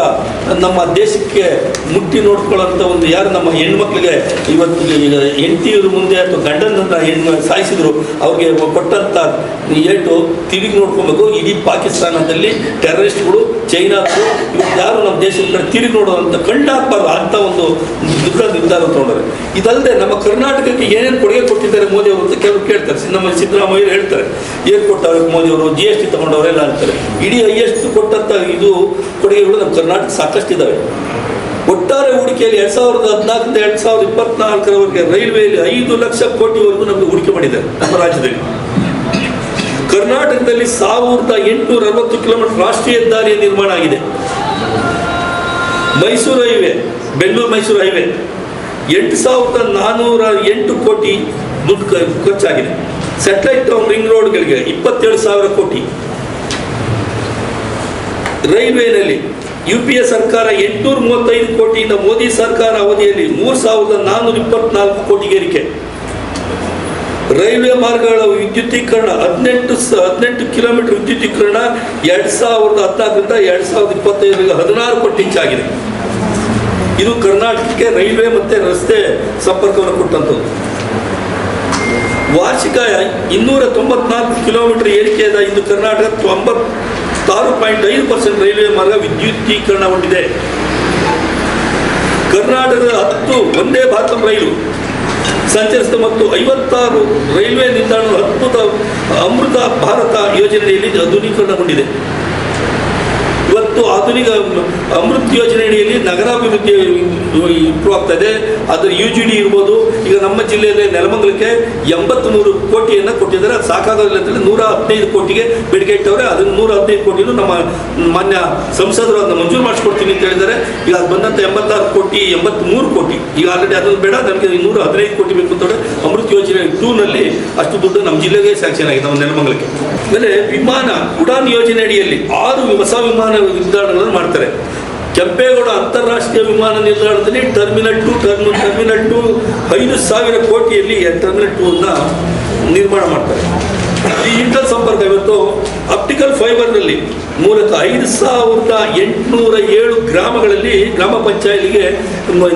ನಮ್ಮ ದೇಶಕ್ಕೆ ಮುಟ್ಟಿ ನೋಡ್ಕೊಳ್ಳೋಂಥ ಒಂದು ಯಾರು ನಮ್ಮ ಹೆಣ್ಮಕ್ಳಿಗೆ ಇವತ್ತು ಹೆಂಡತಿಯರ ಮುಂದೆ ಅಥವಾ ಗಂಡನನ್ನು ಹೆಣ್ಣು ಸಾಯಿಸಿದ್ರು, ಅವ್ರಿಗೆ ಕೊಟ್ಟಂಥ ಏಟು, ತಿರುಗಿ ನೋಡ್ಕೊಬೇಕು. ಇಡೀ ಪಾಕಿಸ್ತಾನದಲ್ಲಿ ಟೆರರಿಸ್ಟ್ಗಳು ಇವತ್ತು ಯಾರು ನಮ್ಮ ದೇಶದ ಕಡೆ ತಿರುಗಿ ನೋಡುವಂಥ ಕಣ್ಣಾಕ್ಬಾರ್ದು ಅಂತ ಒಂದು ದೃಢ ನಿರ್ಧಾರ ತೊಗೊಂಡ್ರೆ ಇದಲ್ಲದೆ ನಮ್ಮ ಕರ್ನಾಟಕಕ್ಕೆ ಏನೇನು ಕೊಡುಗೆ ಕೊಟ್ಟಿದ್ದಾರೆ ಮೋದಿ ಅವರು ಅಂತ ಕೆಲವರು ಕೇಳ್ತಾರೆ. ನಮ್ಮ ಸಿದ್ದರಾಮಯ್ಯ ಹೇಳ್ತಾರೆ. ಏನು ಕೊಟ್ಟಾರೆ ಮೋದಿ ಅವರು? ಜಿ ಎಸ್ ಟಿ ತಗೊಂಡವರೆಲ್ಲ ಅಂತಾರೆ. ಇಡೀ ಹೈಯೆಸ್ಟ್ ಕೊಟ್ಟಂಥ ಇದು ಕೊಡುಗೆಗಳು ನಮ್ಮ ಕರ್ನಾಟಕ ಸಾಕಷ್ಟು ಇದ್ದಾವೆ ಒಟ್ಟಾರೆ ಹೂಡಿಕೆಯಲ್ಲಿ ಎರಡ್ ಸಾವಿರದ ಹದಿನಾಲ್ಕರಿಂದ ಎರಡ್ ಸಾವಿರದ ಇಪ್ಪತ್ನಾಲ್ಕರವರೆಗೆ ರೈಲ್ವೆಯಲ್ಲಿ ಐದು ಲಕ್ಷ ಕೋಟಿವರೆಗೂ ನಮಗೆ ಹೂಡಿಕೆ ಮಾಡಿದ್ದಾರೆ ನಮ್ಮ ರಾಜ್ಯದಲ್ಲಿ. ಕರ್ನಾಟಕದಲ್ಲಿ ಸಾವಿರದ ಎಂಟುನೂರ ಅರವತ್ತು ಕಿಲೋಮೀಟರ್ ರಾಷ್ಟ್ರೀಯ ಹೆದ್ದಾರಿಯ ನಿರ್ಮಾಣ ಆಗಿದೆ. Mysuru highway, Bengaluru Mysuru highway. ಎಂಟು ಸಾವಿರದ ನಾನ್ನೂರ ಎಂಟು ಕೋಟಿ ದುಡ್ಡು ಖರ್ಚಾಗಿದೆ. ಸ್ಯಾಟಲೈಟ್ ಟೌನ್ ರಿಂಗ್ ರೋಡ್ಗಳಿಗೆ ಇಪ್ಪತ್ತೇಳು ಸಾವಿರ ಕೋಟಿ. ರೈಲ್ವೆನಲ್ಲಿ ಯು ಪಿ ಎ ಸರ್ಕಾರ ಎಂಟುನೂರ ಮೂವತ್ತೈದು ಕೋಟಿಯಿಂದ ಮೋದಿ ಸರ್ಕಾರ ಅವಧಿಯಲ್ಲಿ ಮೂರು ಸಾವಿರದ ನಾನ್ನೂರ ಇಪ್ಪತ್ನಾಲ್ಕು ಕೋಟಿಗೆ ಏರಿಕೆ ರೈಲ್ವೆ ಮಾರ್ಗಗಳ ವಿದ್ಯುದೀಕರಣ ಹದಿನೆಂಟು ಹದಿನೆಂಟು ಕಿಲೋಮೀಟರ್ ವಿದ್ಯುದೀಕರಣ ಎರಡು ಸಾವಿರದ ಹದಿನಾಲ್ಕರಿಂದ ಎರಡು ಸಾವಿರದ ಇಪ್ಪತ್ತೈದರಿಂದ ಹದಿನಾರು ಪಟ್ಟು ಹೆಚ್ಚಾಗಿದೆ. ಇದು ಕರ್ನಾಟಕಕ್ಕೆ ರೈಲ್ವೆ ಮತ್ತೆ ರಸ್ತೆ ಸಂಪರ್ಕವನ್ನು ಕೊಟ್ಟಂಥದ್ದು ವಾರ್ಷಿಕ ಇನ್ನೂರ ತೊಂಬತ್ನಾಲ್ಕು ಕಿಲೋಮೀಟರ್ ಏರಿಕೆಯಾದ ಇಂದು ಕರ್ನಾಟಕ ತೊಂಬತ್ತಾರು ಪಾಯಿಂಟ್ ಐದು ಪರ್ಸೆಂಟ್ ರೈಲ್ವೆ ಮಾರ್ಗ ವಿದ್ಯುದೀಕರಣಗೊಂಡಿದೆ ಕರ್ನಾಟಕದ ಹತ್ತು ಒಂದೇ ಭಾರತ ರೈಲು. ಸಂಚರಿಸಿದ ಮತ್ತು ಐವತ್ತಾರು ರೈಲ್ವೆ ನಿಲ್ದಾಣಗಳು ಅದ್ಭುತ ಅಮೃತ ಭಾರತ ಯೋಜನೆಯಲ್ಲಿ ಆಧುನೀಕರಣಗೊಂಡಿದೆ ಇವತ್ತು ಆಧುನಿಕ ಅಮೃತ್ ಯೋಜನೆ ಅಡಿಯಲ್ಲಿ ನಗರಾಭಿವೃದ್ಧಿ ಇಂಪ್ರೂವ್ ಆಗ್ತಾ ಇದೆ. ಅದರ ಯು ಜಿ ಡಿ ಇರ್ಬೋದು. ಈಗ ನಮ್ಮ ಜಿಲ್ಲೆಯಲ್ಲಿ ನೆಲಮಂಗಲಕ್ಕೆ ಎಂಬತ್ತ್ಮೂರು ಕೋಟಿಯನ್ನು ಕೊಟ್ಟಿದ್ದಾರೆ. ಅದು ಸಾಕಾಗೋದಿಲ್ಲ ಅಂತೇಳಿ ನೂರ ಹದಿನೈದು ಕೋಟಿಗೆ ಬೇಡಿಕೆ ಇಟ್ಟವ್ರೆ. ಅದನ್ನು ನೂರ ಹದಿನೈದು ಕೋಟಿನೂ ನಮ್ಮ ಮಾನ್ಯ ಸಂಸದರು ಅದನ್ನು ಮಂಜೂರು ಮಾಡಿಸ್ಕೊಡ್ತೀನಿ ಅಂತ ಹೇಳಿದ್ದಾರೆ. ಈಗ ಅದು ಬಂದಂಥ ಎಂಬತ್ತಾರು ಕೋಟಿ ಎಂಬತ್ತ್ಮೂರು ಕೋಟಿ. ಈಗ ಆಲ್ರೆಡಿ ಅದನ್ನು ಬೇಡ. ನಮಗೆ ನೂರ ಹದಿನೈದು ಕೋಟಿ ಬೇಕು ಅಂತ ಅಮೃತ್ ಯೋಜನೆ ಟೂನಲ್ಲಿ ಅಷ್ಟು ದುಡ್ಡು ನಮ್ಮ ಜಿಲ್ಲೆಗೆ ಸ್ಯಾಂಕ್ಷನ್ ಆಗಿದೆ, ನಮ್ಮ ನೆಲಮಂಗಲಕ್ಕೆ. ಆಮೇಲೆ ವಿಮಾನ, ಉಡಾನ್ ಯೋಜನೆ ಅಡಿಯಲ್ಲಿ ಆರು ಹೊಸ ವಿಮಾನ ನಿಲ್ದಾಣಗಳನ್ನು ಮಾಡ್ತಾರೆ. ಕೆಂಪೇಗೌಡ ಅಂತಾರಾಷ್ಟ್ರೀಯ ವಿಮಾನ ನಿಲ್ದಾಣದಲ್ಲಿ ಟರ್ಮಿನಲ್ ಟು ಟರ್ಮಿನಲ್ ಟು ಐದು ಸಾವಿರ ಕೋಟಿಯಲ್ಲಿ ಟರ್ಮಿನಲ್ ಟೂ ಅನ್ನ ನಿರ್ಮಾಣ ಮಾಡ್ತಾರೆ. ಇಂಟರ್ ಸಂಪರ್ಕ ಇವತ್ತು ಆಪ್ಟಿಕಲ್ ಫೈಬರ್ನಲ್ಲಿ ಮೂಲಕ ಐದು ಸಾವಿರದ ಎಂಟುನೂರ ಏಳು ಗ್ರಾಮಗಳಲ್ಲಿ ಗ್ರಾಮ ಪಂಚಾಯತಿಗೆ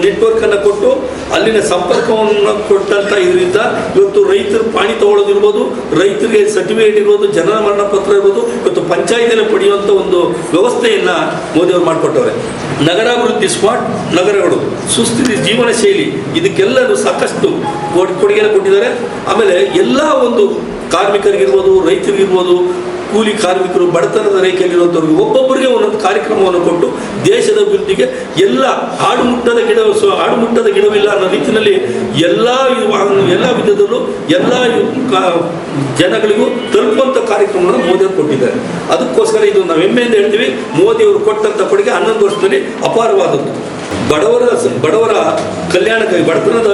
ನೆಟ್ವರ್ಕನ್ನು ಕೊಟ್ಟು ಅಲ್ಲಿನ ಸಂಪರ್ಕವನ್ನು ಕೊಟ್ಟಂತ ಇದರಿಂದ ಇವತ್ತು ರೈತರು ಪಾಣಿ ತಗೊಳ್ಳೋದಿರ್ಬೋದು ರೈತರಿಗೆ ಸರ್ಟಿಫಿಕೇಟ್ ಇರ್ಬೋದು, ಜನನ ಮರಣ ಪತ್ರ ಇರ್ಬೋದು, ಇವತ್ತು ಪಂಚಾಯಿತಿನ ಪಡೆಯುವಂಥ ಒಂದು ವ್ಯವಸ್ಥೆಯನ್ನು ಮೋದಿಯವರು ಮಾಡಿಕೊಟ್ಟವ್ರೆ. ನಗರಾಭಿವೃದ್ಧಿ ಸ್ಮಾರ್ಟ್ ನಗರಗಳು ಸುಸ್ಥಿತಿ ಜೀವನ ಶೈಲಿ ಇದಕ್ಕೆಲ್ಲರೂ ಸಾಕಷ್ಟು ಕೊಡುಗೆ ಕೊಡುಗೆಯನ್ನು ಕೊಟ್ಟಿದ್ದಾರೆ. ಆಮೇಲೆ ಎಲ್ಲ ಒಂದು ಕಾರ್ಮಿಕರಿಗಿರ್ಬೋದು, ರೈತರಿಗಿರ್ಬೋದು, ಕೂಲಿ ಕಾರ್ಮಿಕರು ಬಡತನದ ರೇಖೆಯಲ್ಲಿರುವಂಥವ್ರಿಗೆ ಒಬ್ಬೊಬ್ಬರಿಗೆ ಒಂದೊಂದು ಕಾರ್ಯಕ್ರಮವನ್ನು ಕೊಟ್ಟು ದೇಶದ ಅಭಿವೃದ್ಧಿಗೆ ಎಲ್ಲ ಹಾಡು ಮುಟ್ಟದ ಗಿಡ ಹಾಡು ಮುಟ್ಟದ ಗಿಡವಿಲ್ಲ ಅನ್ನೋ ರೀತಿಯಲ್ಲಿ ಎಲ್ಲ ಎಲ್ಲ ವಿಧದಲ್ಲೂ ಎಲ್ಲ ಜನಗಳಿಗೂ ತಲುಪುವಂಥ ಕಾರ್ಯಕ್ರಮವನ್ನು ಮೋದಿಯವರು ಕೊಟ್ಟಿದ್ದಾರೆ. ಅದಕ್ಕೋಸ್ಕರ ಇದು ನಾವು ಹೆಮ್ಮೆಯಿಂದ ಹೇಳ್ತೀವಿ. ಮೋದಿಯವರು ಕೊಟ್ಟಂಥ ಕೊಡುಗೆ ಹನ್ನೊಂದು ವರ್ಷದಲ್ಲಿ ಅಪಾರವಾದದ್ದು. ಬಡವರ ಬಡವರ ಕಲ್ಯಾಣಕ್ಕಾಗಿ, ಬಡತನದ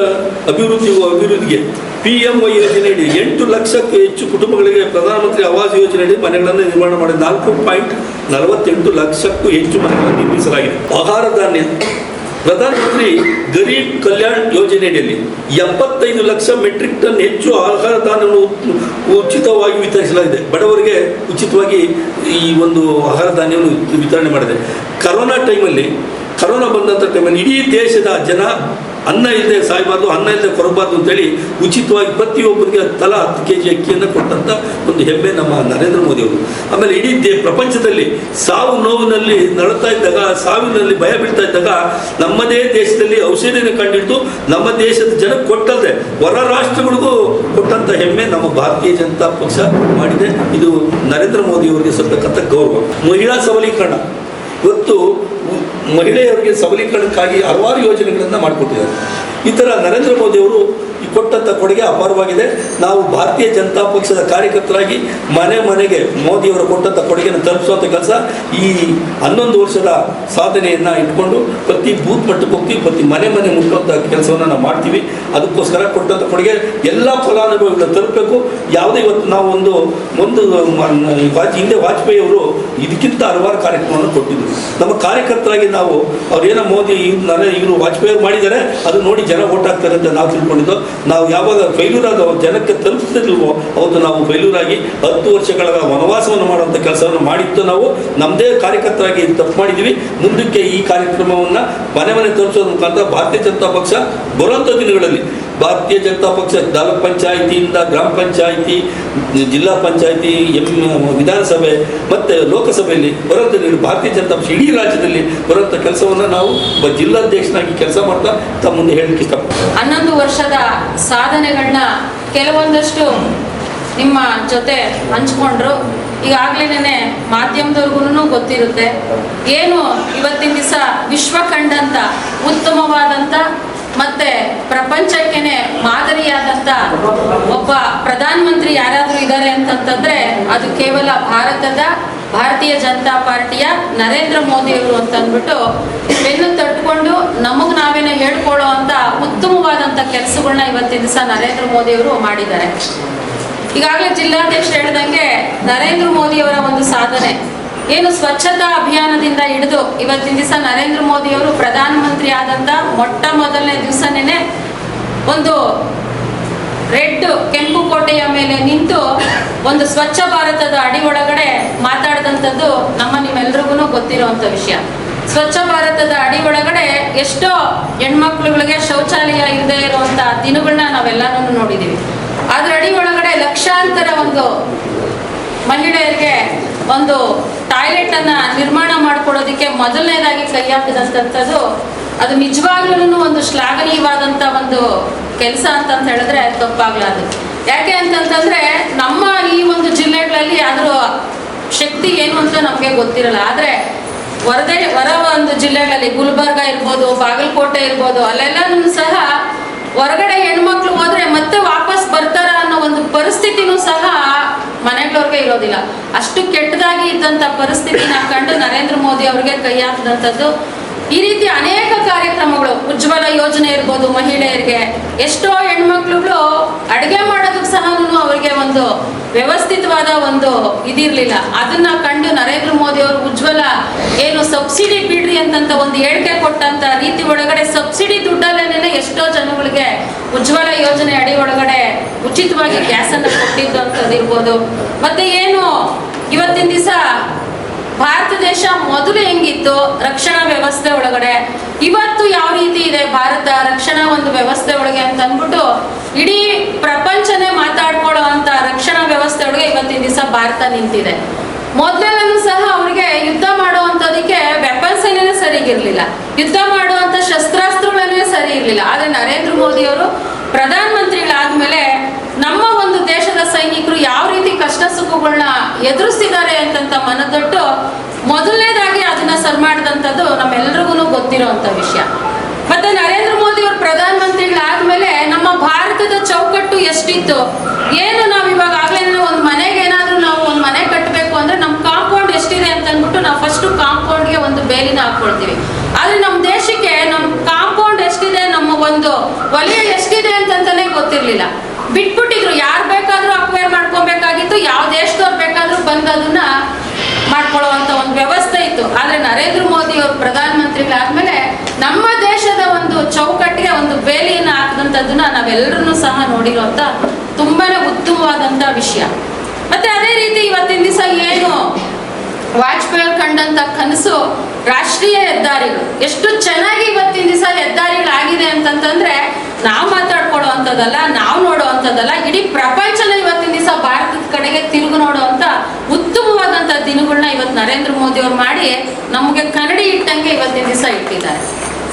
ಅಭಿವೃದ್ಧಿ ಅಭಿವೃದ್ಧಿಗೆ ಪಿ ಎಂ ವೈ ಯೋಜನೆಯಡಿ ಎಂಟು ಲಕ್ಷಕ್ಕೂ ಹೆಚ್ಚು ಕುಟುಂಬಗಳಿಗೆ ಪ್ರಧಾನಮಂತ್ರಿ ಆವಾಸ್ ಯೋಜನೆಯಡಿ ಮನೆಗಳನ್ನು ನಿರ್ಮಾಣ ಮಾಡಿ ನಾಲ್ಕು ಪಾಯಿಂಟ್ ನಲವತ್ತೆಂಟು ಲಕ್ಷಕ್ಕೂ ಹೆಚ್ಚು ಮನೆಗಳನ್ನು ನಿರ್ಮಿಸಲಾಗಿದೆ. ಆಹಾರ ಧಾನ್ಯ. ಪ್ರಧಾನಮಂತ್ರಿ ಗರೀಬ್ ಕಲ್ಯಾಣ್ ಯೋಜನೆಯಡಿಯಲ್ಲಿ ಎಪ್ಪತ್ತೈದು ಲಕ್ಷ ಮೆಟ್ರಿಕ್ ಟನ್ ಹೆಚ್ಚು ಆಹಾರ ಧಾನ್ಯವನ್ನು ಉಚಿತವಾಗಿ ವಿತರಿಸಲಾಗಿದೆ. ಬಡವರಿಗೆ ಉಚಿತವಾಗಿ ಈ ಒಂದು ಆಹಾರ ಧಾನ್ಯವನ್ನು ವಿತರಣೆ ಮಾಡಿದೆ. ಕರೋನಾ ಟೈಮಲ್ಲಿ ಕರೋನಾ ಬಂದಂಥ ಟೈಮಲ್ಲಿ ಇಡೀ ದೇಶದ ಜನ ಅನ್ನ ಇಲ್ಲದೆ ಸಾಯಬಾರ್ದು, ಅನ್ನ ಇಲ್ಲದೆ ಕೊರಬಾರ್ದು ಅಂತೇಳಿ ಉಚಿತವಾಗಿ ಪ್ರತಿಯೊಬ್ಬರಿಗೆ ತಲಾ ಹತ್ತು ಕೆ ಜಿ ಅಕ್ಕಿಯನ್ನು ಕೊಟ್ಟಂಥ ಒಂದು ಹೆಮ್ಮೆ ನಮ್ಮ ನರೇಂದ್ರ ಮೋದಿ ಅವರು. ಆಮೇಲೆ ಇಡೀ ದೇ ಪ್ರಪಂಚದಲ್ಲಿ ಸಾವು ನೋವಿನಲ್ಲಿ ನಡುತ್ತಾ ಇದ್ದಾಗ, ಸಾವಿನಲ್ಲಿ ಭಯ ಬೀಳ್ತಾ ಇದ್ದಾಗ ನಮ್ಮದೇ ದೇಶದಲ್ಲಿ ಔಷಧಿಯನ್ನು ಕಂಡಿದ್ದು ನಮ್ಮ ದೇಶದ ಜನಕ್ಕೆ ಕೊಟ್ಟಲ್ಲದೆ ಹೊರ ರಾಷ್ಟ್ರಗಳಿಗೂ ಕೊಟ್ಟಂಥ ಹೆಮ್ಮೆ ನಮ್ಮ ಭಾರತೀಯ ಜನತಾ ಪಕ್ಷ ಮಾಡಿದೆ. ಇದು ನರೇಂದ್ರ ಮೋದಿ ಅವರಿಗೆ ಸಲ್ಲತಕ್ಕಂಥ ಗೌರವ. ಮಹಿಳಾ ಸಬಲೀಕರಣ. ಇವತ್ತು ಮಹಿಳೆಯರಿಗೆ ಸಬಲೀಕರಣಕ್ಕಾಗಿ ಹಲವಾರು ಯೋಜನೆಗಳನ್ನು ಮಾಡಿಕೊಟ್ಟಿದ್ದಾರೆ. ಈ ಥರ ನರೇಂದ್ರ ಮೋದಿ ಅವರು ಈ ಕೊಟ್ಟಂಥ ಕೊಡುಗೆ ಅಪಾರವಾಗಿದೆ. ನಾವು ಭಾರತೀಯ ಜನತಾ ಪಕ್ಷದ ಕಾರ್ಯಕರ್ತರಾಗಿ ಮನೆ ಮನೆಗೆ ಮೋದಿಯವರು ಕೊಟ್ಟಂಥ ಕೊಡುಗೆಯನ್ನು ತಲುಪಿಸುವಂಥ ಕೆಲಸ ಈ ಹನ್ನೊಂದು ವರ್ಷದ ಸಾಧನೆಯನ್ನು ಇಟ್ಕೊಂಡು ಪ್ರತಿ ಬೂತ್ ಮಟ್ಟಕ್ಕೆ ಹೋಗ್ತೀವಿ, ಪ್ರತಿ ಮನೆ ಮನೆ ಮುಟ್ಟುವಂಥ ಕೆಲಸವನ್ನು ನಾವು ಮಾಡ್ತೀವಿ. ಅದಕ್ಕೋಸ್ಕರ ಕೊಟ್ಟಂಥ ಕೊಡುಗೆ ಎಲ್ಲ ಫಲಾನುಭವಿಗಳನ್ನ ತಲುಪಬೇಕು. ಯಾವುದೇ ಇವತ್ತು ನಾವು ಒಂದು ಒಂದು ಹಿಂದೆ ವಾಜಪೇಯಿ ಅವರು ಇದಕ್ಕಿಂತ ಹಲವಾರು ಕಾರ್ಯಕ್ರಮವನ್ನು ಕೊಟ್ಟಿದ್ರು. ನಮ್ಮ ಕಾರ್ಯಕರ್ತರಾಗಿ ನಾವು ಅವ್ರೇನೋ ಮೋದಿ ಇವರು ವಾಜಪೇಯಿ ಅವರು ಮಾಡಿದ್ದಾರೆ, ಅದು ನೋಡಿ ಜನ ಓಟ್ ಹಾಕ್ತಾರೆ ಅಂತ ನಾವು ತಿಳ್ಕೊಂಡಿದ್ದು. ನಾವು ಯಾವಾಗ ಫೈಲ್ಯೂರ್ ಅವ್ರ ಜನಕ್ಕೆ ತಲುಪಿಸ್ತಿಲ್ವೋ ಅವತ್ತು ನಾವು ಫೈಲ್ಯೂರ್ ಆಗಿ ಹತ್ತು ವರ್ಷಗಳ ವನವಾಸವನ್ನು ಮಾಡುವಂಥ ಕೆಲಸವನ್ನು ಮಾಡಿತ್ತು ನಾವು. ನಮ್ಮದೇ ಕಾರ್ಯಕರ್ತರಾಗಿ ತಪ್ಪು ಮಾಡಿದ್ದೀವಿ ಮುಂದಕ್ಕೆ ಈ ಕಾರ್ಯಕ್ರಮವನ್ನು ಮನೆ ಮನೆ ತಲುಪಿಸೋದ್ರ ಮುಖಾಂತರ ಭಾರತೀಯ ಜನತಾ ಪಕ್ಷ ಬರುವಂಥ ದಿನಗಳಲ್ಲಿ ಭಾರತೀಯ ಜನತಾ ಪಕ್ಷ ತಾಲೂಕ್ ಪಂಚಾಯಿತಿಯಿಂದ ಗ್ರಾಮ ಪಂಚಾಯಿತಿ, ಜಿಲ್ಲಾ ಪಂಚಾಯಿತಿ, ಎಂ, ವಿಧಾನಸಭೆ ಮತ್ತು ಲೋಕಸಭೆಯಲ್ಲಿ ಬರುವಂತ ಭಾರತೀಯ ಜನತಾ ಪಕ್ಷ, ಇಡೀ ರಾಜ್ಯದಲ್ಲಿ ಬರುವಂತ ಕೆಲಸವನ್ನು ನಾವು ಜಿಲ್ಲಾಧ್ಯಕ್ಷನಾಗಿ ಕೆಲಸ ಮಾಡ್ತಾ ತಮ್ಮ ಮುಂದೆ ಹೇಳಲಿಕ್ಕೆ ಇಷ್ಟ ಹನ್ನೊಂದು ವರ್ಷದ ಸಾಧನೆಗಳನ್ನ ಕೆಲವೊಂದಷ್ಟು ನಿಮ್ಮ ಜೊತೆ ಹಂಚ್ಕೊಂಡ್ರು. ಈಗಾಗಲೇ ಮಾಧ್ಯಮದವ್ರಿಗೂ ಗೊತ್ತಿರುತ್ತೆ. ಏನು ಇವತ್ತಿನ ದಿವಸ ವಿಶ್ವ ಕಂಡಂತ ಉತ್ತಮವಾದಂಥ ಮತ್ತೆ ಪ್ರಪಂಚಕ್ಕೇನೆ ಮಾದರಿಯಾದಂಥ ಒಬ್ಬ ಪ್ರಧಾನಮಂತ್ರಿ ಯಾರಾದರೂ ಇದ್ದಾರೆ ಅಂತಂತಂದ್ರೆ ಅದು ಕೇವಲ ಭಾರತದ ಭಾರತೀಯ ಜನತಾ ಪಾರ್ಟಿಯ ನರೇಂದ್ರ ಮೋದಿ ಅವರು ಅಂತ ಅಂದ್ಬಿಟ್ಟು ಬೆನ್ನು ತಟ್ಕೊಂಡು ನಮಗ್ ನಾವೇನೆ ಹೇಳ್ಕೊಳ್ಳೋ ಅಂತ ಉತ್ತಮವಾದಂತ ಕೆಲಸಗಳನ್ನ ಇವತ್ತಿನ ದಿವಸ ನರೇಂದ್ರ ಮೋದಿ ಅವರು ಮಾಡಿದ್ದಾರೆ. ಈಗಾಗಲೇ ಜಿಲ್ಲಾಧ್ಯಕ್ಷ ಹೇಳ್ದಂಗೆ ನರೇಂದ್ರ ಮೋದಿ ಅವರ ಒಂದು ಸಾಧನೆ. ಏನು ಸ್ವಚ್ಛತಾ ಅಭಿಯಾನದಿಂದ ಹಿಡಿದು ಇವತ್ತಿನ ದಿವಸ ನರೇಂದ್ರ ಮೋದಿ ಅವರು ಪ್ರಧಾನಮಂತ್ರಿ ಆದಂತ ಮೊಟ್ಟ ಮೊದಲನೇ ದಿವಸನೇ ಒಂದು ರೆಡ್ ಕೆಂಪು ಕೋಟೆಯ ಮೇಲೆ ನಿಂತು ಒಂದು ಸ್ವಚ್ಛ ಭಾರತದ ಅಡಿ ಒಳಗಡೆ ಮಾತಾಡಿದಂಥದ್ದು ನಮ್ಮ ನಿಮ್ಮೆಲ್ರಿಗೂ ಗೊತ್ತಿರುವಂಥ ವಿಷಯ. ಸ್ವಚ್ಛ ಭಾರತದ ಅಡಿ ಒಳಗಡೆ ಎಷ್ಟೋ ಹೆಣ್ಮಕ್ಳುಗಳಿಗೆ ಶೌಚಾಲಯ ಇಲ್ಲದೆ ಇರುವಂತ ದಿನಗಳನ್ನ ನಾವೆಲ್ಲರೂ ನೋಡಿದೀವಿ ಅದರ ಅಡಿ ಒಳಗಡೆ ಲಕ್ಷಾಂತರ ಒಂದು ಮಹಿಳೆಯರಿಗೆ ಒಂದು ಟಾಯ್ಲೆಟ್ ಅನ್ನ ನಿರ್ಮಾಣ ಮಾಡ್ಕೊಡೋದಕ್ಕೆ ಮೊದಲನೇದಾಗಿ ಕೈ ಹಾಕಿದಂಥದ್ದು ಅದು ನಿಜವಾಗ್ಲೂ ಒಂದು ಶ್ಲಾಘನೀಯವಾದಂತ ಒಂದು ಕೆಲಸ ಅಂತಂತ ಹೇಳಿದ್ರೆ ತಪ್ಪಾಗ್ಲಾದು ಯಾಕೆ ಅಂತಂತಂದ್ರೆ ನಮ್ಮ ಈ ಒಂದು ಜಿಲ್ಲೆಗಳಲ್ಲಿ ಅದ್ರ ಶಕ್ತಿ ಏನು ಅಂತ ನಮಗೆ ಗೊತ್ತಿರಲ್ಲ. ಆದ್ರೆ ಹೊರದೆ ಹೊರ ಒಂದು ಜಿಲ್ಲೆಗಳಲ್ಲಿ ಗುಲ್ಬರ್ಗ ಇರ್ಬೋದು, ಬಾಗಲಕೋಟೆ ಇರ್ಬೋದು, ಅಲ್ಲೆಲ್ಲನೂ ಸಹ ಹೊರಗಡೆ ಹೆಣ್ಮಕ್ಳು ಹೋದ್ರೆ ಮತ್ತೆ ವಾಪಸ್ ಪರಿಸ್ಥಿತಿನೂ ಸಹ ಮನೆಗಳವ್ರಿಗೆ ಇರೋದಿಲ್ಲ. ಅಷ್ಟು ಕೆಟ್ಟದಾಗಿ ಇದ್ದಂತ ಪರಿಸ್ಥಿತಿನ ಕಂಡು ನರೇಂದ್ರ ಮೋದಿ ಅವ್ರಿಗೆ ಕೈ ಹಾಕಿದಂಥದ್ದು ಈ ರೀತಿ ಅನೇಕ ಕಾರ್ಯಕ್ರಮಗಳು, ಉಜ್ವಲ ಯೋಜನೆ ಇರ್ಬೋದು ಮಹಿಳೆಯರಿಗೆ, ಎಷ್ಟೋ ಹೆಣ್ಮಕ್ಳುಗಳು ಅಡುಗೆ ಮಾಡೋದಕ್ಕೆ ಸಹ ಅವರಿಗೆ ಒಂದು ವ್ಯವಸ್ಥಿತವಾದ ಒಂದು ಇದಿರಲಿಲ್ಲ. ಅದನ್ನ ಕಂಡು ನರೇಂದ್ರ ಮೋದಿ ಅವರು ಉಜ್ವಲ, ಏನು ಸಬ್ಸಿಡಿ ಬಿಡ್ರಿ ಅಂತಂತ ಒಂದು ಹೇಳಿಕೆ ಕೊಟ್ಟಂತ ರೀತಿ ಒಳಗಡೆ ಸಬ್ಸಿಡಿ ದುಡ್ಡಲ್ಲೇನೆ ಎಷ್ಟೋ ಜನಗಳಿಗೆ ಉಜ್ವಲ ಯೋಜನೆ ಅಡಿ ಒಳಗಡೆ ಉಚಿತವಾಗಿ ಗ್ಯಾಸ್ ಅನ್ನ ಕೊಟ್ಟಿದ್ದು ಅಂತದಿರ್ಬೋದು ಮತ್ತೆ ಏನು, ಇವತ್ತಿನ ದಿವಸ ಭಾರತ ದೇಶ ಮೊದಲು ಹೆಂಗಿತ್ತು? ರಕ್ಷಣಾ ವ್ಯವಸ್ಥೆ ಒಳಗಡೆ. ಇವತ್ತು ಯಾವ ರೀತಿ ಇದೆ ಭಾರತ ರಕ್ಷಣಾ ಒಂದು ವ್ಯವಸ್ಥೆ ಒಳಗೆ ಅಂತ ಅಂದ್ಬಿಟ್ಟು ಇಡೀ ಪ್ರಪಂಚನೇ ಮಾತಾಡ್ಕೊಳ್ಳೋ ಅಂತ ರಕ್ಷಣಾ ವ್ಯವಸ್ಥೆ ಒಳಗೆ ಇವತ್ತಿನ ದಿವಸ ಭಾರತ ನಿಂತಿದೆ. ಮೊದಲೆಲ್ಲೂ ಸಹ ಅವ್ರಿಗೆ ಯುದ್ಧ ಮಾಡುವಂತದಕ್ಕೆ ವೆಪನ್ಸ್ ಏನೇ ಸರಿಗಿರ್ಲಿಲ್ಲ. ಯುದ್ಧ ಮಾಡುವಂತ ಶಸ್ತ್ರಾಸ್ತ್ರಗಳನ್ನೇ ಸರಿ ಇರ್ಲಿಲ್ಲ ಆದ್ರೆ ನರೇಂದ್ರ ಮೋದಿ ಅವರು ಪ್ರಧಾನಮಂತ್ರಿಗಳಾದ್ಮೇಲೆ ನಮ್ಮ ಒಂದು ದೇಶದ ಸೈನಿಕರು ಯಾವ ರೀತಿ ಕಷ್ಟ ಸುಖಗಳನ್ನ ಎದುರಿಸ್ತಿದ್ದಾರೆ ಅಂತ ಮನದೊಟ್ಟು ಮೊದಲನೇದಾಗಿ ಅದನ್ನ ಸರ್ ಮಾಡಿದಂಥದ್ದು ನಮ್ಮೆಲ್ರಿಗೂ ಗೊತ್ತಿರುವಂತ ವಿಷಯ. ಮತ್ತೆ ನರೇಂದ್ರ ಮೋದಿ ಅವರು ಪ್ರಧಾನ ಮಂತ್ರಿಗಳಾದ್ಮೇಲೆ ನಮ್ಮ ಭಾರತದ ಚೌಕಟ್ಟು ಎಷ್ಟಿತ್ತು? ಏನು ನಾವು ಇವಾಗ ಆಗ್ಲೇ ಒಂದು ಮನೆಗೆ ಏನಾದ್ರೂ ನಾವು ಒಂದು ಮನೆ ಕಟ್ಟಬೇಕು ಅಂದ್ರೆ ನಮ್ಮ ಕಾಂಪೌಂಡ್ ಎಷ್ಟಿದೆ ಅಂತ ಅಂದ್ಬಿಟ್ಟು ನಾವು ಫಸ್ಟ್ ಕಾಂಪೌಂಡ್ಗೆ ಒಂದು ಬೇಲಿನ ಹಾಕೊಳ್ತೀವಿ. ಆದ್ರೆ ನಮ್ಮ ದೇಶಕ್ಕೆ ನಮ್ಮ ಕಾಂಪೌಂಡ್ ಎಷ್ಟಿದೆ, ನಮ್ಮ ಒಂದು ವಲಯ ಎಷ್ಟಿದೆ ಅಂತಂತಾನೆ ಗೊತ್ತಿರ್ಲಿಲ್ಲ. ಬಿಟ್ಬಿಟ್ಟು ಮಾಡ್ಕೊಬೇಕಾಗಿತ್ತು ಯಾವ ದೇಶದವ್ರು ಬೇಕಾದ್ರೂ ಬಂದು ಅದನ್ನ ಮಾಡ್ಕೊಳ್ಳುವಂತ ಒಂದು ವ್ಯವಸ್ಥೆ ಇತ್ತು. ಆದ್ರೆ ನರೇಂದ್ರ ಮೋದಿ ಅವರು ಪ್ರಧಾನಮಂತ್ರಿಗಳಾದ್ಮೇಲೆ ನಮ್ಮ ದೇಶದ ಒಂದು ಚೌಕಟ್ಟಿಗೆ ಒಂದು ಬೇಲಿಯನ್ನು ಹಾಕಿದಂಥದ್ದನ್ನ ನಾವೆಲ್ಲರೂ ಸಹ ನೋಡಿರುವಂತ ತುಂಬಾನೇ ಉತ್ತಮವಾದಂತ ವಿಷಯ. ಮತ್ತೆ ಅದೇ ರೀತಿ ಇವತ್ತಿನ ದಿವಸ ಏನು? ವಾಜಪೇಯಿ ಕಂಡಂತ ಕನಸು ರಾಷ್ಟ್ರೀಯ ಹೆದ್ದಾರಿಗಳು. ಎಷ್ಟು ಚೆನ್ನಾಗಿ ಇವತ್ತಿನ ದಿವಸ ಹೆದ್ದಾರಿಗಳಾಗಿದೆ ಅಂತಂತಂದ್ರೆ ನಾವು ಮಾತಾಡ್ಕೊಳ್ಳುವಂಥದ್ದಲ್ಲ, ನಾವು ನೋಡುವಂಥದ್ದಲ್ಲ, ಇಡೀ ಪ್ರಪಂಚನ ಇವತ್ತಿನ ದಿವಸ ಭಾರತದ ಕಡೆಗೆ ತಿರುಗು ನೋಡುವಂತ ಉತ್ತಮವಾದಂತ ದಿನಗಳನ್ನ ಇವತ್ತು ನರೇಂದ್ರ ಮೋದಿ ಅವ್ರು ಮಾಡಿ ನಮಗೆ ಕನ್ನಡಿ ಇಟ್ಟಂಗೆ ಇವತ್ತಿನ ದಿವಸ ಇಟ್ಟಿದ್ದಾರೆ.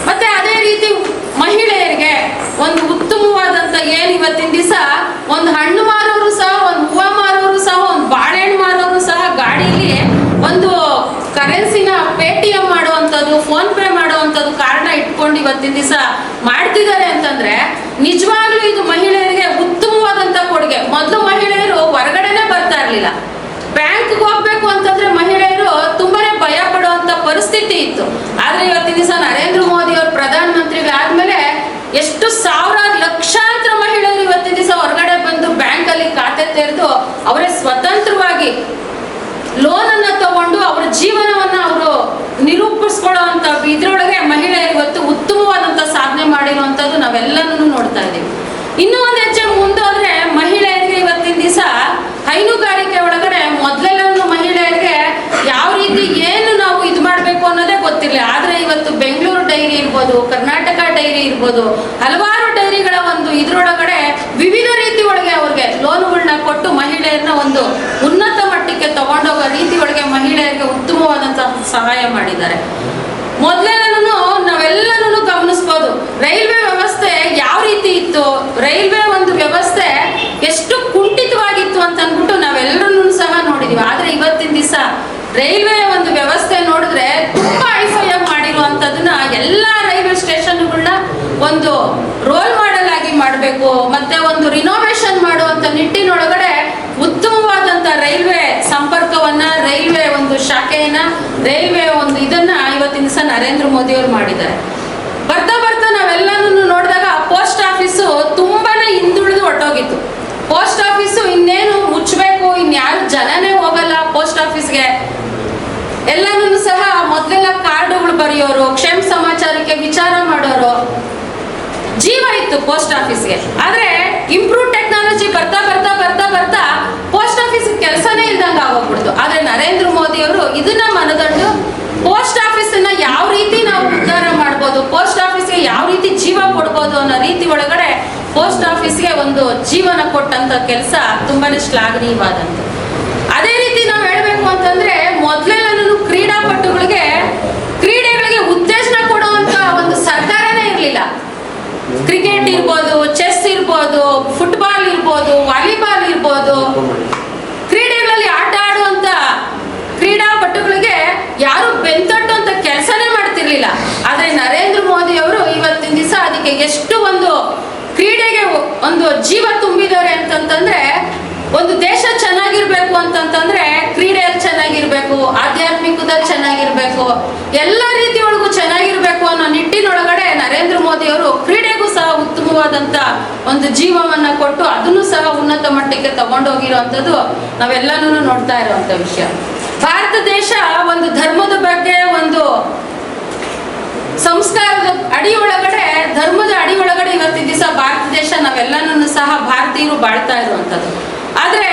ಮತ್ತೆ ಅದೇ ರೀತಿ ಮಹಿಳೆಯರಿಗೆ ಒಂದು ಉತ್ತಮವಾದಂತ ಏನ್ ಇವತ್ತಿನ ದಿವಸ, ಒಂದು ಹಣ್ಣು ಮಾರೋರು ಸಹ, ಒಂದು ಹೂವು ಮಾರೋರು ಸಹ ಒಂದು ಬಾಳೆಹಣ್ಣು ಮಾರೋರು ಸಹ ಗಾಡಿಲಿ ಒಂದು ಕರೆನ್ಸಿನ ಪೇಟಿಎಂ ಮಾಡುವಂಥದ್ದು ಫೋನ್ ಪೇ ಮಾಡುವಂಥದ್ದು ಕಾರಣ ಇಟ್ಕೊಂಡು ಇವತ್ತಿನ ದಿವಸ ಮಾಡ್ತಿದ್ದಾರೆ ಅಂತಂದ್ರೆ ನಿಜವಾಗ್ಲೂ ಇದು ಮಹಿಳೆಯರಿಗೆ ಉತ್ತಮವಾದಂತ ಕೊಡುಗೆ. ಮೊದಲು ಮಹಿಳೆಯರು ಹೊರಗಡೆನೆ ಬರ್ತಾ ಇರ್ಲಿಲ್ಲ. ಬ್ಯಾಂಕ್ಗೆ ಹೋಗ್ಬೇಕು ಅಂತಂದ್ರೆ ಮಹಿಳೆಯರು ತುಂಬಾನೇ ಭಯ ಪಡುವಂತ ಪರಿಸ್ಥಿತಿ ಇತ್ತು. ಆದ್ರೆ ಇವತ್ತಿನ ದಿವಸ ನರೇಂದ್ರ ಮೋದಿ ಅವರು ಪ್ರಧಾನಮಂತ್ರಿಗಳಾದ್ಮೇಲೆ ಎಷ್ಟು ಸಾವಿರಾರು ಲಕ್ಷಾಂತರ ಮಹಿಳೆಯರು ಇವತ್ತಿನ ದಿವಸ ಹೊರಗಡೆ ಬಂದು ಬ್ಯಾಂಕ್ ಅಲ್ಲಿ ಖಾತೆ ತೆರೆದು ಅವರೇ ಸ್ವತಂತ್ರವಾಗಿ ಲೋನ್ ಅನ್ನ ತಗೊಂಡು ಅವರ ಜೀವನವನ್ನ ಅವರು ನಿರೂಪಿಸ್ಕೊಳ್ಳುವಂತ ಇದ್ರೊಳಗೆ ಮಹಿಳೆಯರು ಇವತ್ತು ಉತ್ತಮವಾದಂತ ಸಾಧನೆ ಮಾಡಿರುವಂತದ್ದು ನಾವೆಲ್ಲನೂ ನೋಡ್ತಾ ಇದೀವಿ ಇನ್ನೂ ಒಂದು ಹೆಜ್ಜೆ ಮುಂದೋದ್ರೆ ಮಹಿಳೆಯರಿಗೆ ಇವತ್ತಿನ ದಿವಸ ಹೈನುಗಾರಿಕೆ ಒಳಗಡೆ ಮೊದಲೆಲ್ಲ ಮಹಿಳೆಯರಿಗೆ ಯಾವ ರೀತಿ ಏನು ನಾವು ಇದು ಮಾಡ್ಬೇಕು ಅನ್ನೋದೇ ಗೊತ್ತಿರಲಿಲ್ಲ. ಆದ್ರೆ ಇವತ್ತು ಬೆಂಗಳೂರು ಡೈರಿ ಇರ್ಬೋದು, ಕರ್ನಾಟಕ ಡೈರಿ ಇರ್ಬೋದು, ಹಲವಾರು ಡೈರಿಗಳ ಒಂದು ಇದ್ರೊಳಗಡೆ ವಿವಿಧ ರೀತಿ ಒಳಗೆ ಅವ್ರಿಗೆ ಲೋನ್ಗಳನ್ನ ಕೊಟ್ಟು ಮಹಿಳೆಯರನ್ನ ಒಂದು ಉನ್ನತ ಮಟ್ಟಕ್ಕೆ ತಗೊಂಡೋಗೋ ರೀತಿ ಒಳಗೆ ಮಹಿಳೆಯರಿಗೆ ಉತ್ತಮವಾದಂತಹ ಮಾಡಿದ್ದಾರೆ. ಮೊದಲೇನೂ ನಾವೆಲ್ಲನೂ ಗಮನಿಸ್ಬೋದು. ರೈಲ್ವೆ ವ್ಯವಸ್ಥೆ ಯಾವ ರೀತಿ ಇತ್ತು? ರೈಲ್ವೆ ಒಂದು ವ್ಯವಸ್ಥೆ ಎಷ್ಟು ಕುಂಠಿತವಾಗಿತ್ತು ಅಂತ ಅಂದ್ಬಿಟ್ಟು ನಾವೆಲ್ಲರೂ ಸಹ ನೋಡಿದೀವಿ. ಆದ್ರೆ ಇವತ್ತಿನ ದಿವಸ ರೈಲ್ವೆ ಒಂದು ವ್ಯವಸ್ಥೆ ನೋಡಿದ್ರೆ ತುಂಬಾ ಐಫೈ ಮಾಡಿರುವಂತದನ್ನ ಎಲ್ಲಾ ರೈಲ್ವೆ ಸ್ಟೇಷನ್ಗಳನ್ನ ಒಂದು ರೋಲ್ ಮಾಡೆಲ್ ಆಗಿ ಮಾಡಬೇಕು, ಮತ್ತೆ ಒಂದು ರಿನೋವೇಷನ್ ಮಾಡುವಂತ ನಿಟ್ಟಿನೊಳಗಡೆ ಉತ್ತಮವಾದಂತ ರೈಲ್ವೆ ಸಂಪರ್ಕವನ್ನ ರೈಲ್ವೆ ಒಂದು ಶಾಖೆಯನ್ನ ರೈಲ್ವೆ ಒಂದು ಇದನ್ನ ಇವತ್ತಿನ ದಿವಸ ನರೇಂದ್ರ ಮೋದಿ ಅವರು ಮಾಡಿದ್ದಾರೆ. ಬರ್ತಾ ಬರ್ತಾ ನಾವೆಲ್ಲನೂ ನೋಡಿದಾಗ ಪೋಸ್ಟ್ ಆಫೀಸು ತುಂಬಾನೇ ಹಿಂದುಳಿದು ಹೊಟ್ಟೋಗಿತ್ತು ಪೋಸ್ಟ್ ಆಫೀಸು ಇನ್ನೇನು ಮುಚ್ಚಬೇಕು, ಇನ್ಯಾರು ಜನನೇ ಹೋಗಲ್ಲ ಪೋಸ್ಟ್ ಆಫೀಸ್ಗೆ. ಎಲ್ಲಾನು ಸಹ ಮೊದಲೆಲ್ಲ ಕಾರ್ಡುಗಳು ಬರೆಯೋರು, ಕ್ಷೇಮ ಸಮಾಚಾರಕ್ಕೆ ವಿಚಾರ ಮಾಡೋರು. ಜೀವ ಇತ್ತು ಪೋಸ್ಟ್ ಆಫೀಸ್ಗೆ. ಆದ್ರೆ ಇಂಪ್ರೂವ್ ಟೆಕ್ನಾಲಜಿ ಬರ್ತಾ ಬರ್ತಾ ಬರ್ತಾ ಪೋಸ್ಟ್ ಆಫೀಸ್ ಕೆಲಸನೇ ಇಲ್ದಂಗ ಆಗೋಗ್ಬಿಡ್ತು. ಆದ್ರೆ ನರೇಂದ್ರ ಮೋದಿ ಅವರು ಇದನ್ನ ಮನದಂಡು ಪೋಸ್ಟ್ ಆಫೀಸನ್ನ ಯಾವ ರೀತಿ ನಾವು ಉದ್ಧಾರ ಮಾಡ್ಬೋದು, ಪೋಸ್ಟ್ ಆಫೀಸ್ಗೆ ಯಾವ ರೀತಿ ಜೀವ ಕೊಡ್ಬೋದು ಅನ್ನೋ ರೀತಿ ಒಳಗಡೆ ಪೋಸ್ಟ್ ಆಫೀಸ್ಗೆ ಒಂದು ಜೀವನ ಕೊಟ್ಟಂತ ಕೆಲಸ ತುಂಬಾನೇ ಶ್ಲಾಘನೀಯವಾದಂತ. ಅದೇ ರೀತಿ ನಾವು ಹೇಳ್ಬೇಕು ಅಂತಂದ್ರೆ ಮೊದ್ಲೆಲ್ಲನೂ ಕ್ರೀಡಾಪಟುಗಳಿಗೆ, ಕ್ರೀಡೆಗಳಿಗೆ ಉತ್ತೇಜನ ಕೊಡುವಂತ ಒಂದು ಸರ್ಕಾರನೇ ಇರ್ಲಿಲ್ಲ. ಕ್ರಿಕೆಟ್ ಇರ್ಬೋದು ಚೆಸ್ ಇರ್ಬೋದು ಫುಟ್ಬಾಲ್ ಇರ್ಬೋದು ವಾಲಿಬಾಲ್ ಇರ್ಬೋದು. ಕ್ರೀಡೆಗಳಲ್ಲಿ ಆಟ ಆಡುವಂತ ಕ್ರೀಡಾಪಟುಗಳಿಗೆ ಯಾರು ಬೆಂತಟ್ಟುವಂತ ಕೆಲಸನೇ ಮಾಡ್ತಿರ್ಲಿಲ್ಲ. ಆದ್ರೆ ನರೇಂದ್ರ ಮೋದಿ ಅವರು ಇವತ್ತಿನ ದಿವಸ ಅದಕ್ಕೆ ಎಷ್ಟು ಒಂದು ಕ್ರೀಡೆಗೆ ಒಂದು ಜೀವ ತುಂಬಿದ್ದಾರೆ ಅಂತಂತಂದ್ರೆ, ಒಂದು ದೇಶ ಚೆನ್ನಾಗಿರ್ಬೇಕು ಅಂತಂತಂದ್ರೆ ಕ್ರೀಡೆಯಲ್ಲಿ ಚೆನ್ನಾಗಿರ್ಬೇಕು, ಆಧ್ಯಾತ್ಮಿಕದಲ್ಲಿ ಚೆನ್ನಾಗಿರ್ಬೇಕು ಎಲ್ಲ ರೀತಿಯೊಳಗೂ ಚೆನ್ನಾಗಿರ್ಬೇಕು ಅನ್ನೋ ನಿಟ್ಟಿನೊಳಗಡೆ ನರೇಂದ್ರ ಮೋದಿ ಅವರು ಕ್ರೀಡೆಗೂ ಸಹ ಉತ್ತಮವಾದಂತ ಒಂದು ಜೀವವನ್ನ ಕೊಟ್ಟು ಅದನ್ನು ಸಹ ಉನ್ನತ ಮಟ್ಟಕ್ಕೆ ತಗೊಂಡೋಗಿರೋವಂಥದ್ದು ನಾವೆಲ್ಲನೂ ನೋಡ್ತಾ ಇರುವಂತ ವಿಷಯ. ಭಾರತ ದೇಶ ಒಂದು ಧರ್ಮದ ಬಗ್ಗೆ ಒಂದು ಸಂಸ್ಕಾರದ ಅಡಿ ಒಳಗಡೆ, ಧರ್ಮದ ಅಡಿ ಒಳಗಡೆ ಇವತ್ತಿನ ದಿವಸ ಭಾರತ ದೇಶ ನಾವೆಲ್ಲನೂ ಸಹ ಭಾರತೀಯರು ಬಾಳ್ತಾ ಇರುವಂತದ್ದು ಆದ್ರೆ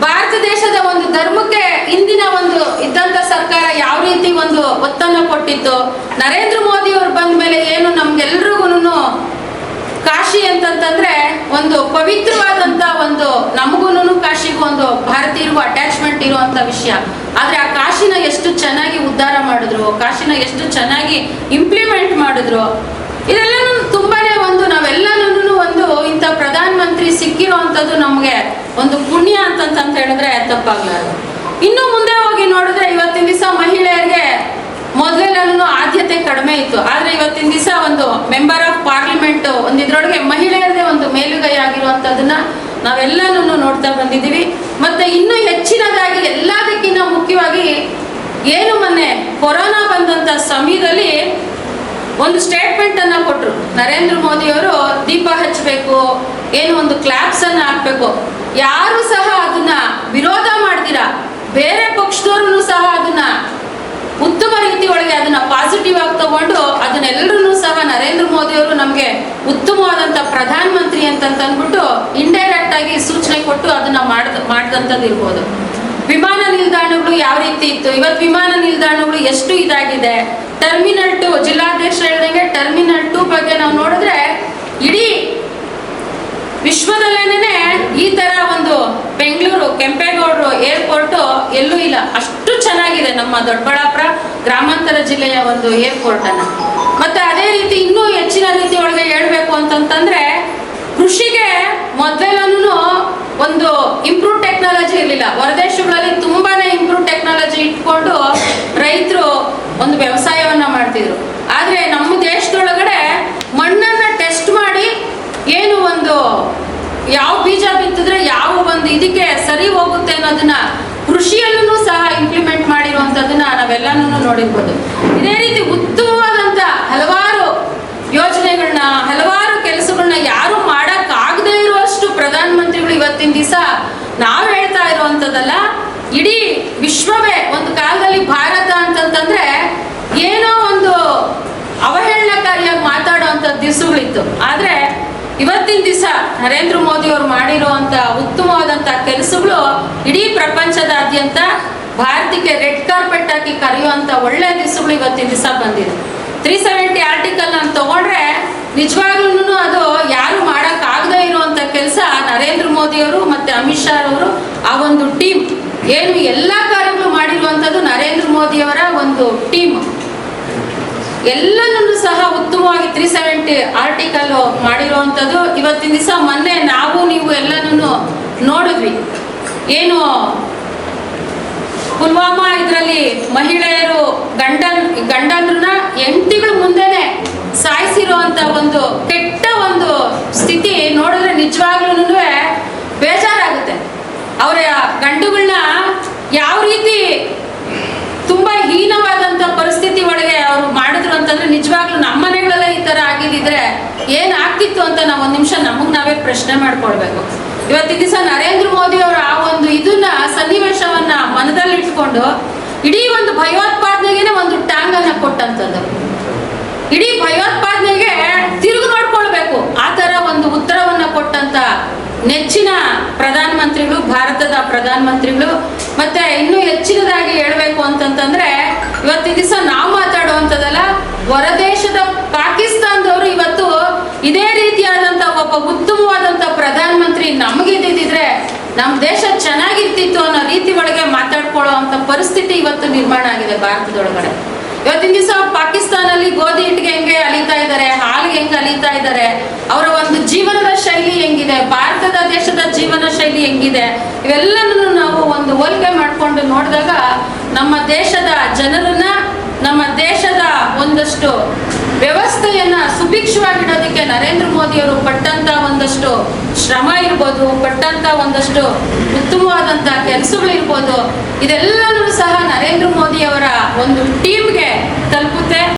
ಭಾರತ ದೇಶದ ಒಂದು ಧರ್ಮಕ್ಕೆ ಇಂದಿನ ಒಂದು ಇದ್ದಂತ ಸರ್ಕಾರ ಯಾವ ರೀತಿ ಒಂದು ಒತ್ತನ್ನು ಕೊಟ್ಟಿತ್ತು? ನರೇಂದ್ರ ಮೋದಿ ಅವರು ಬಂದ ಮೇಲೆ ಏನು ನಮ್ಗೆಲ್ರಿಗೂ ಒಂದು ಪವಿತ್ರವಾದಂತ ಒಂದು ನಮಗೂನು ಕಾಶಿಗೂ ಒಂದು ಭಾರತೀಯರಿಗೂ ಅಟ್ಯಾಚ್ಮೆಂಟ್ ಇರುವಂತ ವಿಷಯ. ಆದ್ರೆ ಆ ಕಾಶಿನ ಎಷ್ಟು ಚೆನ್ನಾಗಿ ಉದ್ಧಾರ ಮಾಡಿದ್ರು, ಕಾಶಿನ ಎಷ್ಟು ಚೆನ್ನಾಗಿ ಇಂಪ್ಲಿಮೆಂಟ್ ಮಾಡಿದ್ರು, ಇದೆಲ್ಲನೂ ತುಂಬಾನೇ ಒಂದು ನಾವೆಲ್ಲನೂ ಒಂದು ಇಂಥ ಪ್ರಧಾನ ಮಂತ್ರಿ ಸಿಕ್ಕಿರುವಂತದ್ದು ನಮಗೆ ಒಂದು ಪುಣ್ಯ ಅಂತಂತ ಹೇಳಿದ್ರೆ ತಪ್ಪಾಗ್ಲಾರ್ದು. ಇನ್ನು ಮುಂದೆ ಹೋಗಿ ನೋಡಿದ್ರೆ ಇವತ್ತಿನ ದಿವಸ ಮಹಿಳೆಯರಿಗೆ ಮೊದಲೆಲ್ಲೂ ಆದ್ಯತೆ ಕಡಿಮೆ ಇತ್ತು. ಆದ್ರೆ ಇವತ್ತಿನ ದಿವಸ ಒಂದು ಮೆಂಬರ್ ಆಫ್ ಪಾರ್ಲಿಮೆಂಟ್ ಒಂದು ಇದ್ರೊಳಗೆ ಮಹಿಳೆಯರದೇ ಒಂದು ಮೇಲುಗೈ ಆಗಿರುವಂತದನ್ನ ನಾವೆಲ್ಲನೂ ನೋಡ್ತಾ ಬಂದಿದ್ದೀವಿ. ಮತ್ತೆ ಇನ್ನೂ ಹೆಚ್ಚಿನದಾಗಿ ಎಲ್ಲದಕ್ಕಿಂತ ಮುಖ್ಯವಾಗಿ ಏನು ಮೊನ್ನೆ ಕೊರೋನಾ ಬಂದಂತ ಸಮಯದಲ್ಲಿ ಒಂದು ಸ್ಟೇಟ್ಮೆಂಟ್ ಅನ್ನ ಕೊಟ್ರು. ನರೇಂದ್ರ ಮೋದಿ ಅವರು ದೀಪ ಹಚ್ಚಬೇಕು, ಏನು ಒಂದು ಕ್ಲಾಪ್ಸ್ ಅನ್ನ ಹಾಕ್ಬೇಕು. ಯಾರು ಸಹ ಅದನ್ನ ವಿರೋಧ ಮಾಡ್ತೀರಾ ಬೇರೆ ಪಕ್ಷದವ್ರು ಸಹ ಅದನ್ನ ಉತ್ತಮ ರೀತಿ ಒಳಗೆ ಪಾಸಿಟಿವ್ ತಗೊಂಡು ಅದನ್ನೆಲ್ಲರೂ ಸಹ ನರೇಂದ್ರ ಮೋದಿ ಅವರು ನಮಗೆ ಉತ್ತಮವಾದಂತ ಪ್ರಧಾನ ಮಂತ್ರಿ ಅಂತ ಅಂದ್ಬಿಟ್ಟು ಇಂಡೈರೆಕ್ಟ್ ಆಗಿ ಸೂಚನೆ ಕೊಟ್ಟು ಅದನ್ನ ಮಾಡ್ದ ಮಾಡ್ದಂಥದ್ದು ಇರ್ಬೋದು. ವಿಮಾನ ನಿಲ್ದಾಣಗಳು ಯಾವ ರೀತಿ ಇತ್ತು? ಇವತ್ತು ವಿಮಾನ ನಿಲ್ದಾಣಗಳು ಎಷ್ಟು ಇದಾಗಿದೆ? ಟರ್ಮಿನಲ್ ಟು ಜಿಲ್ಲಾಧ್ಯಕ್ಷರು ಹೇಳಿದಂಗೆ ಟರ್ಮಿನಲ್ ಟು ಬಗ್ಗೆ ನಾವು ನೋಡಿದ್ರೆ ಇಡೀ ವಿಶ್ವದಲ್ಲೇನೆ ಈ ತರ ಒಂದು ಬೆಂಗಳೂರು, ಕೆಂಪೇಗೌಡರು ಏರ್ಪೋರ್ಟ್ ಎಲ್ಲೂ ಇಲ್ಲ. ಅಷ್ಟು ಚೆನ್ನಾಗಿದೆ ನಮ್ಮ ದೊಡ್ಡಬಳ್ಳಾಪುರ ಗ್ರಾಮಾಂತರ ಜಿಲ್ಲೆಯ ಒಂದು ಏರ್ಪೋರ್ಟ್ ಅನ್ನ. ಮತ್ತೆ ಅದೇ ರೀತಿ ಇನ್ನೂ ಹೆಚ್ಚಿನ ರೀತಿ ಒಳಗೆ ಹೇಳ್ಬೇಕು ಅಂತಂತಂದ್ರೆ ಕೃಷಿಗೆ ಮೊದಲೆಲ್ಲೂ ಒಂದು ಇಂಪ್ರೂವ್ ಟೆಕ್ನಾಲಜಿ ಇರಲಿಲ್ಲ. ಹೊರದೇಶಗಳಲ್ಲಿ ತುಂಬಾನೇ ಇಂಪ್ರೂವ್ ಟೆಕ್ನಾಲಜಿ ಇಟ್ಕೊಂಡು ರೈತರು ಒಂದು ವ್ಯವಸಾಯವನ್ನ ಮಾಡ್ತಿದ್ರು. ಆದ್ರೆ ನಮ್ಮ ದೇಶದೊಳಗಡೆ ಮಣ್ಣನ್ನ ಒಂದು ಯಾವ ಬೀಜ ಬಿತ್ತಿದ್ರೆ ಯಾವ ಒಂದು ಇದಕ್ಕೆ ಸರಿ ಹೋಗುತ್ತೆ ಅನ್ನೋದನ್ನ ಕೃಷಿಯಲ್ಲೂ ಸಹ ಇಂಪ್ಲಿಮೆಂಟ್ ಮಾಡಿರುವಂತದನ್ನ ನಾವೆಲ್ಲಾನು ನೋಡಿರ್ಬೋದು. ಇದೇ ರೀತಿ ಉತ್ತಮವಾದಂತ ಹಲವಾರು ಯೋಜನೆಗಳನ್ನ ಹಲವಾರು ಕೆಲಸಗಳನ್ನ ಯಾರು ಮಾಡಕ್ ಆಗದೆ ಇರುವಷ್ಟು ಪ್ರಧಾನ ಮಂತ್ರಿಗಳು ಇವತ್ತಿನ ದಿವಸ ನಾವು ಹೇಳ್ತಾ ಇರುವಂತದಲ್ಲ ಇಡೀ ವಿಶ್ವವೇ ಒಂದು ಕಾಲದಲ್ಲಿ ಭಾರತ ಅಂತಂತಂದ್ರೆ ಏನೋ ಒಂದು ಅವಹೇಳನಕಾರಿಯಾಗಿ ಮಾತಾಡುವಂತ ದಿವಸಗಳಿತ್ತು. ಆದ್ರೆ ಇವತ್ತಿನ ದಿವಸ ನರೇಂದ್ರ ಮೋದಿ ಅವರು ಮಾಡಿರುವಂತ ಉತ್ತಮವಾದಂತ ಕೆಲಸಗಳು ಇಡೀ ಪ್ರಪಂಚದಾದ್ಯಂತ ಭಾರತಕ್ಕೆ ರೆಡ್ ಕಾರ್ಪೆಟ್ ಹಾಕಿ ಕರೆಯುವಂತ ಒಳ್ಳೆ ದಿವಸಗಳು ಇವತ್ತಿನ ದಿವಸ ಬಂದಿದೆ. ತ್ರೀ ಸೆವೆಂಟಿ ಆರ್ಟಿಕಲ್ ನಾನು ತಗೊಂಡ್ರೆ ನಿಜವಾಗ್ಲೂ ಅದು ಯಾರು ಮಾಡಕ್ ಆಗದೆ ಇರುವಂತ ಕೆಲಸ ನರೇಂದ್ರ ಮೋದಿ ಅವರು ಮತ್ತೆ ಅಮಿತ್ ಶಾ ಅವರು ಆ ಒಂದು ಟೀಮ್. ಏನು ಎಲ್ಲಾ ಕಾರ್ಯಗಳು ಮಾಡಿರುವಂತದ್ದು ನರೇಂದ್ರ ಮೋದಿಯವರ ಒಂದು ಟೀಮ್. ಎಲ್ಲನೂ ಸಹ ಉತ್ತಮವಾಗಿ ತ್ರೀ ಸೆವೆಂಟಿ ಆರ್ಟಿಕಲ್ ಮಾಡಿರುವಂಥದ್ದು. ಇವತ್ತಿನ ದಿವಸ ಮೊನ್ನೆ ನಾವು ನೀವು ಎಲ್ಲನೂ ನೋಡಿದ್ವಿ. ಏನು, ಪುಲ್ವಾಮಾ ಇದರಲ್ಲಿ ಮಹಿಳೆಯರು ಗಂಡನ್ ಗಂಡಂದ್ರನ್ನ ಎಂಟಿಗಳ ಮುಂದೆನೆ ಸಾಯಿಸಿರುವಂತ ಒಂದು ಕೆಟ್ಟ ಒಂದು ಸ್ಥಿತಿ ನೋಡಿದ್ರೆ ನಿಜವಾಗ್ಲೂ ಬೇಜಾರಾಗುತ್ತೆ. ಅವರ ಗಂಡುಗಳನ್ನ ಯಾವ ರೀತಿ ಹೀನವಾದಂತ ಪರಿಸ್ಥಿತಿ ಒಳಗೆ ಅವ್ರು ಮಾಡಿದ್ರು ಅಂತಂದ್ರೆ ನಿಜವಾಗ್ಲೂ ನಮ್ಮ ಮನೆಗಳಲ್ಲೇ ಈ ತರ ಆಗಿದ್ರೆ ಏನ್ ಆಗ್ತಿತ್ತು ಅಂತ ನಾವು ಒಂದ್ ನಿಮಿಷ ನಮಗ್ ನಾವೇ ಪ್ರಶ್ನೆ ಮಾಡ್ಕೊಳ್ಬೇಕು. ಇವತ್ತಿನ ದಿವಸ ನರೇಂದ್ರ ಮೋದಿ ಅವರ ಆ ಒಂದು ಇದನ್ನ ಸನ್ನಿವೇಶವನ್ನ ಮನದಲ್ಲಿ ಇಟ್ಕೊಂಡು ಇಡೀ ಒಂದು ಭಯೋತ್ಪಾದನೆಗೆ ಒಂದು ಟ್ಯಾಂಗ್ ಅನ್ನ ಕೊಟ್ಟಂತದ್ದು. ಇಡೀ ಭಯೋತ್ಪಾದನೆಗೆ ತಿರುಗು ನೋಡ್ಕೊಳ್ಬೇಕು. ಆ ತರ ಒಂದು ಉತ್ತರವನ್ನ ಕೊಟ್ಟಂತ ನೆಚ್ಚಿನ ಪ್ರಧಾನ ಮಂತ್ರಿಗಳು ಭಾರತದ ಪ್ರಧಾನ ಮಂತ್ರಿಗಳು ಮತ್ತೆ ಇನ್ನೂ ಹೆಚ್ಚಿನದಾಗಿ ಹೇಳಬೇಕು ಅಂತಂತಂದ್ರೆ ಇವತ್ತಿನ ದಿವಸ ನಾವು ಮಾತಾಡುವಂಥದ್ದಲ್ಲ, ಹೊರದೇಶದ ಪಾಕಿಸ್ತಾನದವರು ಇವತ್ತು ಇದೇ ರೀತಿಯಾದಂತ ಒಬ್ಬ ಉತ್ತಮವಾದಂತ ಪ್ರಧಾನ ಮಂತ್ರಿ ನಮಗಿದ್ದಿದ್ರೆ ನಮ್ಮ ದೇಶ ಚೆನ್ನಾಗಿರ್ತಿತ್ತು ಅನ್ನೋ ರೀತಿ ಒಳಗೆ ಮಾತಾಡ್ಕೊಳ್ಳುವಂತ ಪರಿಸ್ಥಿತಿ ಇವತ್ತು ನಿರ್ಮಾಣ ಆಗಿದೆ ಭಾರತದೊಳಗಡೆ. ಇವತ್ತಿನ ದಿವಸ ಪಾಕಿಸ್ತಾನಲ್ಲಿ ಗೋಧಿ ಹಿಟ್ಟಿಗೆ ಹೆಂಗೆ ಅಲಿತಾ ಇದ್ದಾರೆ ಹಾಲು ಹೆಂಗೆ ಅಲಿತಾ ಇದ್ದಾರೆ, ಅವರ ಒಂದು ಜೀವನದ ಶೈಲಿ ಹೆಂಗಿದೆ, ಭಾರತದ ದೇಶದ ಜೀವನ ಶೈಲಿ ಹೆಂಗಿದೆ ಇವೆಲ್ಲನೂ ನಾವು ಒಂದು ಹೋಲಿಕೆ ಮಾಡಿಕೊಂಡು ನೋಡಿದಾಗ ನಮ್ಮ ದೇಶದ ಜನರನ್ನ ನಮ್ಮ ದೇಶದ ಒಂದಷ್ಟು ವ್ಯವಸ್ಥೆಯನ್ನ ಸುಭಿಕ್ಷವಾಗಿಡೋದಕ್ಕೆ ನರೇಂದ್ರ ಮೋದಿ ಅವರು ಪಟ್ಟಂತ ಒಂದಷ್ಟು ಶ್ರಮ ಇರ್ಬೋದು, ಪಟ್ಟಂತ ಒಂದಷ್ಟು ಉತ್ತಮವಾದಂತ ಕೆಲಸಗಳಿರ್ಬೋದು ಇದೆಲ್ಲನೂ ಸಹ ನರೇಂದ್ರ ಮೋದಿ ಅವರ ಒಂದು ಟೀಮ್ಗೆ ತಲುಪುತ್ತೆ.